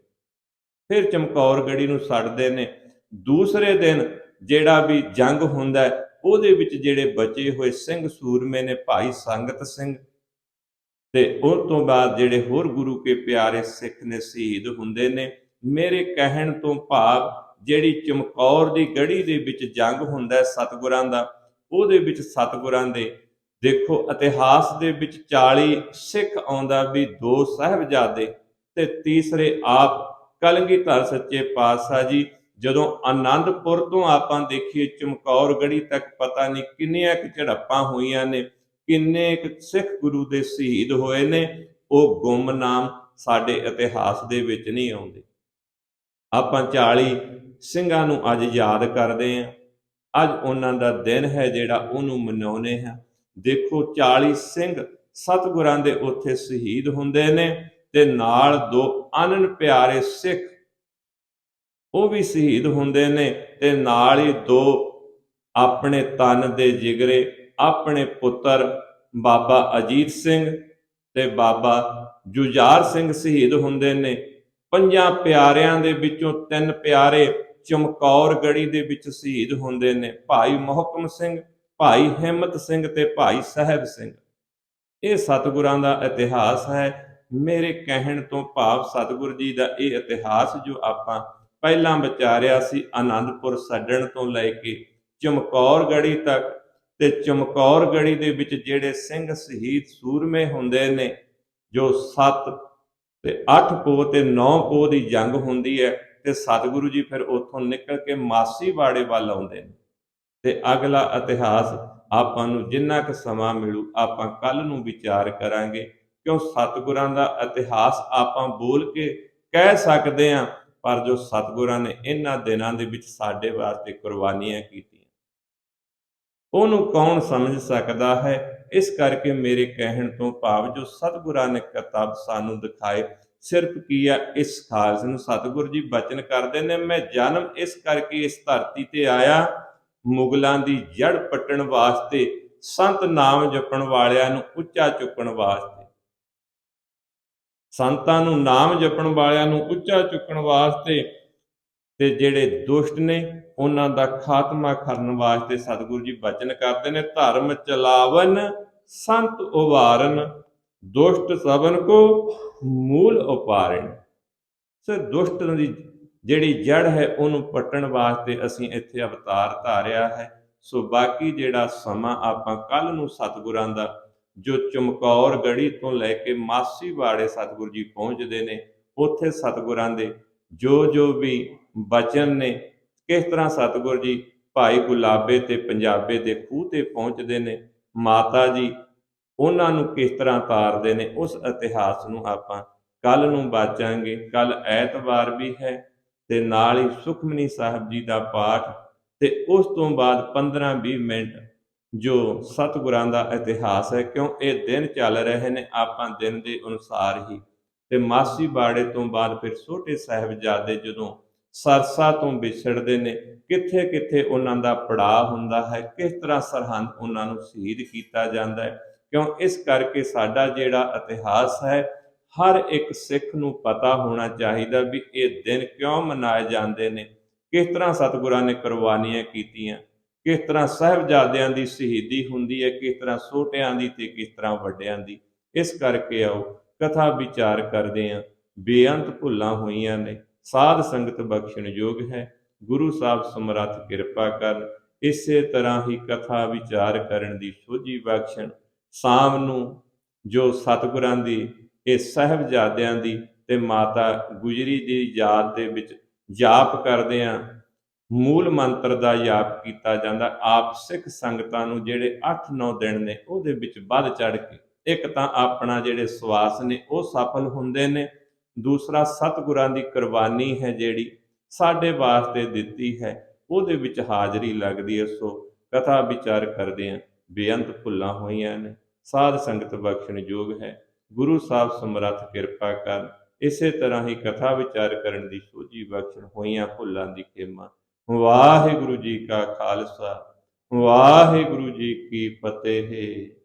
ਫਿਰ ਚਮਕੌਰ ਗੜੀ ਨੂੰ ਛੱਡਦੇ ਨੇ। ਦੂਸਰੇ ਦਿਨ ਜਿਹੜਾ ਵੀ ਜੰਗ ਹੁੰਦਾ ਉਹਦੇ ਵਿੱਚ ਜਿਹੜੇ ਬਚੇ ਹੋਏ ਸਿੰਘ ਸੂਰਮੇ ਨੇ ਭਾਈ ਸੰਗਤ ਸਿੰਘ ਤੇ ਉਹ ਤੋਂ ਬਾਅਦ ਜਿਹੜੇ ਹੋਰ ਗੁਰੂ ਕੇ ਪਿਆਰੇ ਸਿੱਖ ਨੇ ਸ਼ਹੀਦ ਹੁੰਦੇ ਨੇ, ਮੇਰੇ ਕਹਿਣ ਤੋਂ ਭਾਵ ਜਿਹੜੀ ਚਮਕੌਰ ਦੀ ਗੜੀ ਦੇ ਵਿੱਚ ਜੰਗ ਹੁੰਦਾ ਹੈ ਸਤਿਗੁਰਾਂ ਦਾ ਉਹਦੇ ਵਿੱਚ ਸਤਿਗੁਰਾਂ ਦੇ, ਦੇਖੋ ਇਤਿਹਾਸ ਦੇ ਵਿੱਚ 40 ਸਿੱਖ ਆਉਂਦਾ ਵੀ ਦੋ ਸਾਹਿਬਜ਼ਾਦੇ ਤੇ ਤੀਸਰੇ ਆਪ ਕਲਗੀਧਰ ਸੱਚੇ ਪਾਤਸ਼ਾਹ ਜੀ। ਜਦੋਂ ਆਨੰਦਪੁਰ ਤੋਂ ਆਪਾਂ ਦੇਖੀਏ ਚਮਕੌਰ ਗੜੀ ਤੱਕ ਪਤਾ ਨਹੀਂ ਕਿੰਨੀਆਂ ਕੁ ਝੜਪਾਂ ਹੋਈਆਂ ਨੇ, ਕਿੰਨੇ ਕੁ ਸਿੱਖ ਗੁਰੂ ਦੇ ਸ਼ਹੀਦ ਹੋਏ ਨੇ, ਉਹ ਗੁੰਮਨਾਮ ਸਾਡੇ ਇਤਿਹਾਸ ਦੇ ਵਿੱਚ ਨਹੀਂ ਆਉਂਦੇ। ਆਪਾਂ 40 ਸਿੰਘਾਂ ਨੂੰ ਅੱਜ ਯਾਦ ਕਰਦੇ ਹਾਂ। ਅੱਜ ਉਹਨਾਂ ਦਾ ਦਿਨ ਹੈ ਜਿਹੜਾ ਉਹਨੂੰ ਮਨਾਉਨੇ ਹਾਂ। ਦੇਖੋ 40 ਸਿੰਘ ਸਤਿਗੁਰਾਂ ਦੇ ਉੱਥੇ ਸ਼ਹੀਦ ਹੁੰਦੇ ਨੇ ਤੇ ਨਾਲ ਦੋ ਅਨਨ ਪਿਆਰੇ ਸਿੱਖ ਉਹ ਵੀ ਸ਼ਹੀਦ ਹੁੰਦੇ ਨੇ ਤੇ ਨਾਲ ਹੀ ਦੋ ਆਪਣੇ ਤਨ ਦੇ ਜਿਗਰੇ, ਆਪਣੇ ਪੁੱਤਰ ਬਾਬਾ ਅਜੀਤ ਸਿੰਘ ਤੇ ਬਾਬਾ ਜੁਝਾਰ ਸਿੰਘ ਸ਼ਹੀਦ ਹੁੰਦੇ ਨੇ। ਪੰਜਾਂ ਪਿਆਰਿਆਂ ਦੇ ਵਿੱਚੋਂ ਤਿੰਨ ਪਿਆਰੇ ਚਮਕੌਰ ਗੜੀ ਦੇ ਵਿੱਚ ਸ਼ਹੀਦ ਹੁੰਦੇ ਨੇ ਭਾਈ ਮੋਹਕਮ ਸਿੰਘ, ਭਾਈ ਹਿੰਮਤ ਸਿੰਘ ਤੇ ਭਾਈ ਸਾਹਿਬ ਸਿੰਘ। ਇਹ ਸਤਿਗੁਰਾਂ ਦਾ ਇਤਿਹਾਸ ਹੈ। ਮੇਰੇ ਕਹਿਣ ਤੋਂ ਭਾਵ ਸਤਿਗੁਰ ਜੀ ਦਾ ਇਹ ਇਤਿਹਾਸ ਜੋ ਆਪਾਂ ਪਹਿਲਾਂ ਵਿਚਾਰਿਆ ਸੀ ਆਨੰਦਪੁਰ ਛੱਡਣ ਤੋਂ ਲੈ ਕੇ ਚਮਕੌਰ ਗੜੀ ਤੱਕ ਤੇ ਚਮਕੌਰ ਗੜੀ ਦੇ ਵਿੱਚ ਜਿਹੜੇ ਸਿੰਘ ਸ਼ਹੀਦ ਸੂਰਮੇ ਹੁੰਦੇ ਨੇ, ਜੋ 7 ਤੇ 8 ਪੋ ਤੇ 9 ਪੋ ਦੀ ਜੰਗ ਹੁੰਦੀ ਹੈ ਤੇ ਸਤਿਗੁਰੂ ਜੀ ਫਿਰ ਉੱਥੋਂ ਨਿਕਲ ਕੇ ਮਾਸੀ ਵੱਲ ਆਉਂਦੇ ਨੇ। ਤੇ ਅਗਲਾ ਇਤਿਹਾਸ ਆਪਾਂ ਨੂੰ ਜਿੰਨਾ ਕੁ ਸਮਾਂ ਮਿਲੂ, ਆਪਾਂ ਕੱਲ ਨੂੰ ਵਿਚਾਰ ਕਰਾਂਗੇ। ਕਿਉਂ ਸਤਿਗੁਰਾਂ ਦਾ ਇਤਿਹਾਸ ਆਪਾਂ ਬੋਲ ਕੇ ਕਹਿ ਸਕਦੇ ਹਾਂ, ਪਰ ਜੋ ਸਤਿਗੁਰਾਂ ਨੇ ਇਹਨਾਂ ਦਿਨਾਂ ਦੇ ਵਿੱਚ ਸਾਡੇ ਵਾਸਤੇ ਕੁਰਬਾਨੀਆਂ ਕੀਤੀਆਂ। ਉਹਨੂੰ ਕੌਣ ਸਮਝ ਸਕਦਾ ਹੈ? ਇਸ ਕਰਕੇ ਮੇਰੇ ਕਹਿਣ ਤੋਂ ਭਾਵ ਜੋ ਸਤਿਗੁਰਾਂ ਨੇ ਕਿਤਾਬ ਸਾਨੂੰ ਦਿਖਾਏ ਸਿਰਫ ਕੀ ਆ, ਇਸ ਖਾਲਸ ਨੂੰ ਸਤਿਗੁਰੂ ਜੀ ਬਚਨ ਕਰਦੇ ਨੇ, ਮੈਂ ਜਨਮ ਇਸ ਕਰਕੇ ਇਸ ਧਰਤੀ ਤੇ ਆਇਆ, ਮੁਗਲਾਂ ਦੀ ਜੜ ਪੱਟਣ ਵਾਸਤੇ, ਸੰਤ ਨਾਮ ਜਪਣ ਵਾਲਿਆਂ ਨੂੰ ਉੱਚਾ ਚੁੱਕਣ ਵਾਸਤੇ। ਸੰਤਾਂ ਨੂੰ ਨਾਮ ਜਪਣ ਵਾਲਿਆਂ ਨੂੰ ਉੱਚਾ ਚੁੱਕਣ ਵਾਸਤੇ ਤੇ ਜਿਹੜੇ ਦੁਸ਼ਟ ਨੇ, ਉਹਨਾਂ ਦਾ ਖਾਤਮਾ ਕਰਨ ਵਾਸਤੇ ਸਤਿਗੁਰੂ ਜੀ ਬਚਨ ਕਰਦੇ ਨੇ, ਧਰਮ ਚਲਾਵਨ, ਸੰਤ ਉਵਾਰਨ ਦੁਸ਼ਟ ਸਭਨ ਕੋ ਮੂਲ ਉਪਾਰਨ ਸੋ ਦੁਸ਼ਟ ਦੀ ਜਿਹੜੀ ਜੜ ਹੈ, ਉਹਨੂੰ ਪੱਟਣ ਵਾਸਤੇ ਅਸੀਂ ਇੱਥੇ ਅਵਤਾਰ ਧਾਰਿਆ ਹੈ। ਸੋ ਬਾਕੀ ਜਿਹੜਾ ਸਮਾਂ ਆਪਾਂ ਕੱਲ ਨੂੰ ਸਤਿਗੁਰਾਂ ਦਾ, ਜੋ ਚਮਕੌਰ ਗੜੀ ਤੋਂ ਲੈ ਕੇ ਮਾਸੀ ਬਾੜੇ ਸਤਿਗੁਰੂ ਜੀ ਪਹੁੰਚਦੇ ਨੇ, ਉੱਥੇ ਸਤਿਗੁਰਾਂ ਦੇ ਜੋ ਜੋ ਵੀ ਬਚਨ ਨੇ, ਕਿਸ ਤਰ੍ਹਾਂ ਸਤਿਗੁਰ ਜੀ ਭਾਈ ਗੁਲਾਬੇ ਤੇ ਪੰਜਾਬੇ ਦੇ ਖੂਹ ਤੇ ਪਹੁੰਚਦੇ ਨੇ, ਮਾਤਾ ਜੀ ਉਹਨਾਂ ਨੂੰ ਕਿਸ ਤਰ੍ਹਾਂ ਤਾਰਦੇ ਨੇ, ਉਸ ਇਤਿਹਾਸ ਨੂੰ ਆਪਾਂ ਕੱਲ ਨੂੰ ਬਾਚਾਂਗੇ ਕੱਲ ਐਤਵਾਰ ਵੀ ਹੈ ਤੇ ਨਾਲ ਹੀ ਸੁਖਮਨੀ ਸਾਹਿਬ ਜੀ ਦਾ ਪਾਠ ਤੇ ਉਸ ਤੋਂ ਬਾਅਦ 15-20 ਮਿੰਟ ਜੋ ਸਤਿਗੁਰਾਂ ਦਾ ਇਤਿਹਾਸ ਹੈ, ਕਿਉਂ ਇਹ ਦਿਨ ਚੱਲ ਰਹੇ ਨੇ, ਆਪਾਂ ਦਿਨ ਦੇ ਅਨੁਸਾਰ ਹੀ। ਤੇ ਮਾਸੀ ਬਾੜੇ ਤੋਂ ਬਾਅਦ ਫਿਰ ਛੋਟੇ ਸਾਹਿਬਜ਼ਾਦੇ ਜਦੋਂ ਸਰਸਾ ਤੋਂ ਵਿਛੜਦੇ ਨੇ ਕਿੱਥੇ ਕਿੱਥੇ ਉਹਨਾਂ ਦਾ ਪੜਾਅ ਹੁੰਦਾ ਹੈ, ਕਿਸ ਤਰ੍ਹਾਂ ਸਰਹੰਦ ਉਹਨਾਂ ਨੂੰ ਸ਼ਹੀਦ ਕੀਤਾ ਜਾਂਦਾ ਹੈ ਕਿਉਂ? ਇਸ ਕਰਕੇ ਸਾਡਾ ਜਿਹੜਾ ਇਤਿਹਾਸ ਹੈ, ਹਰ ਇੱਕ ਸਿੱਖ ਨੂੰ ਪਤਾ ਹੋਣਾ ਚਾਹੀਦਾ ਵੀ ਇਹ ਦਿਨ ਕਿਉਂ ਮਨਾਏ ਜਾਂਦੇ ਨੇ, ਕਿਸ ਤਰ੍ਹਾਂ ਸਤਿਗੁਰਾਂ ਨੇ ਕੁਰਬਾਨੀਆਂ ਕੀਤੀਆਂ, ਕਿਸ ਤਰ੍ਹਾਂ ਸਾਹਿਬਜ਼ਾਦਿਆਂ ਦੀ ਸ਼ਹੀਦੀ ਹੁੰਦੀ ਹੈ, ਕਿਸ ਤਰ੍ਹਾਂ ਛੋਟਿਆਂ ਦੀ ਤੇ ਕਿਸ ਤਰ੍ਹਾਂ ਵੱਡਿਆਂ ਦੀ। ਇਸ ਕਰਕੇ ਆਓ, ਕਥਾ ਵਿਚਾਰ ਕਰਦੇ ਆਂ ਬੇਅੰਤ ਭੁੱਲਾਂ ਹੋਈਆਂ ਨੇ। ਸਾਧ ਸੰਗਤ ਬਖਸ਼ਣ ਯੋਗ ਹੈ। ਗੁਰੂ ਸਾਹਿਬ ਸਮਰੱਥ ਕਿਰਪਾ ਕਰਨ। ਇਸੇ ਤਰ੍ਹਾਂ ਹੀ ਕਥਾ ਵਿਚਾਰ ਕਰਨ ਦੀ ਸੋਝੀ ਬਖਸ਼ਣ। ਸ਼ਾਮ ਨੂੰ ਜੋ ਸਤਿਗੁਰਾਂ ਦੀ, ਇਹ ਸਾਹਿਬਜ਼ਾਦਿਆਂ ਦੀ ਤੇ ਮਾਤਾ ਗੁਜਰੀ ਦੀ ਯਾਦ ਦੇ ਵਿੱਚ ਜਾਪ ਕਰਦੇ ਆਂ, ਮੂਲ ਮੰਤਰ ਦਾ ਜਾਪ ਕੀਤਾ ਜਾਂਦਾ। ਆਪ ਸਿੱਖ ਸੰਗਤਾਂ ਨੂੰ ਜਿਹੜੇ 8-9 ਦਿਨ ਨੇ, ਉਹਦੇ ਵਿੱਚ ਵੱਧ ਚੜ ਕੇ, ਇੱਕ ਤਾਂ ਆਪਣਾ ਜਿਹੜੇ ਸਵਾਸ ਨੇ, ਉਹ ਸਫਲ ਹੁੰਦੇ ਨੇ। ਦੂਸਰਾ, ਸਤਿਗੁਰਾਂ ਦੀ ਕੁਰਬਾਨੀ ਹੈ ਜਿਹੜੀ ਸਾਡੇ ਵਾਸਤੇ ਦਿੱਤੀ ਹੈ, ਉਹਦੇ ਵਿੱਚ ਹਾਜ਼ਰੀ ਲੱਗਦੀ ਹੈ। ਸੋ ਕਥਾ ਵਿਚਾਰ ਕਰਦੇ ਆਂ। ਬੇਅੰਤ ਭੁੱਲਾਂ ਹੋਈਆਂ ਨੇ। ਸਾਧ ਸੰਗਤ ਬਖਸ਼ਣ ਯੋਗ ਹੈ। ਗੁਰੂ ਸਾਹਿਬ ਸਮਰੱਥ ਕਿਰਪਾ ਕਰ। ਇਸੇ ਤਰ੍ਹਾਂ ਹੀ ਕਥਾ ਵਿਚਾਰ ਕਰਨ ਦੀ ਸੋਝੀ ਬਖਸ਼ਣ ਹੋਈਆਂ ਭੁੱਲਾਂ ਦੀ ਖੇਮਾ। ਵਾਹਿਗੁਰੂ ਜੀ ਕਾ ਖਾਲਸਾ। ਵਾਹਿਗੁਰੂ ਜੀ ਕੀ ਫਤਿਹ।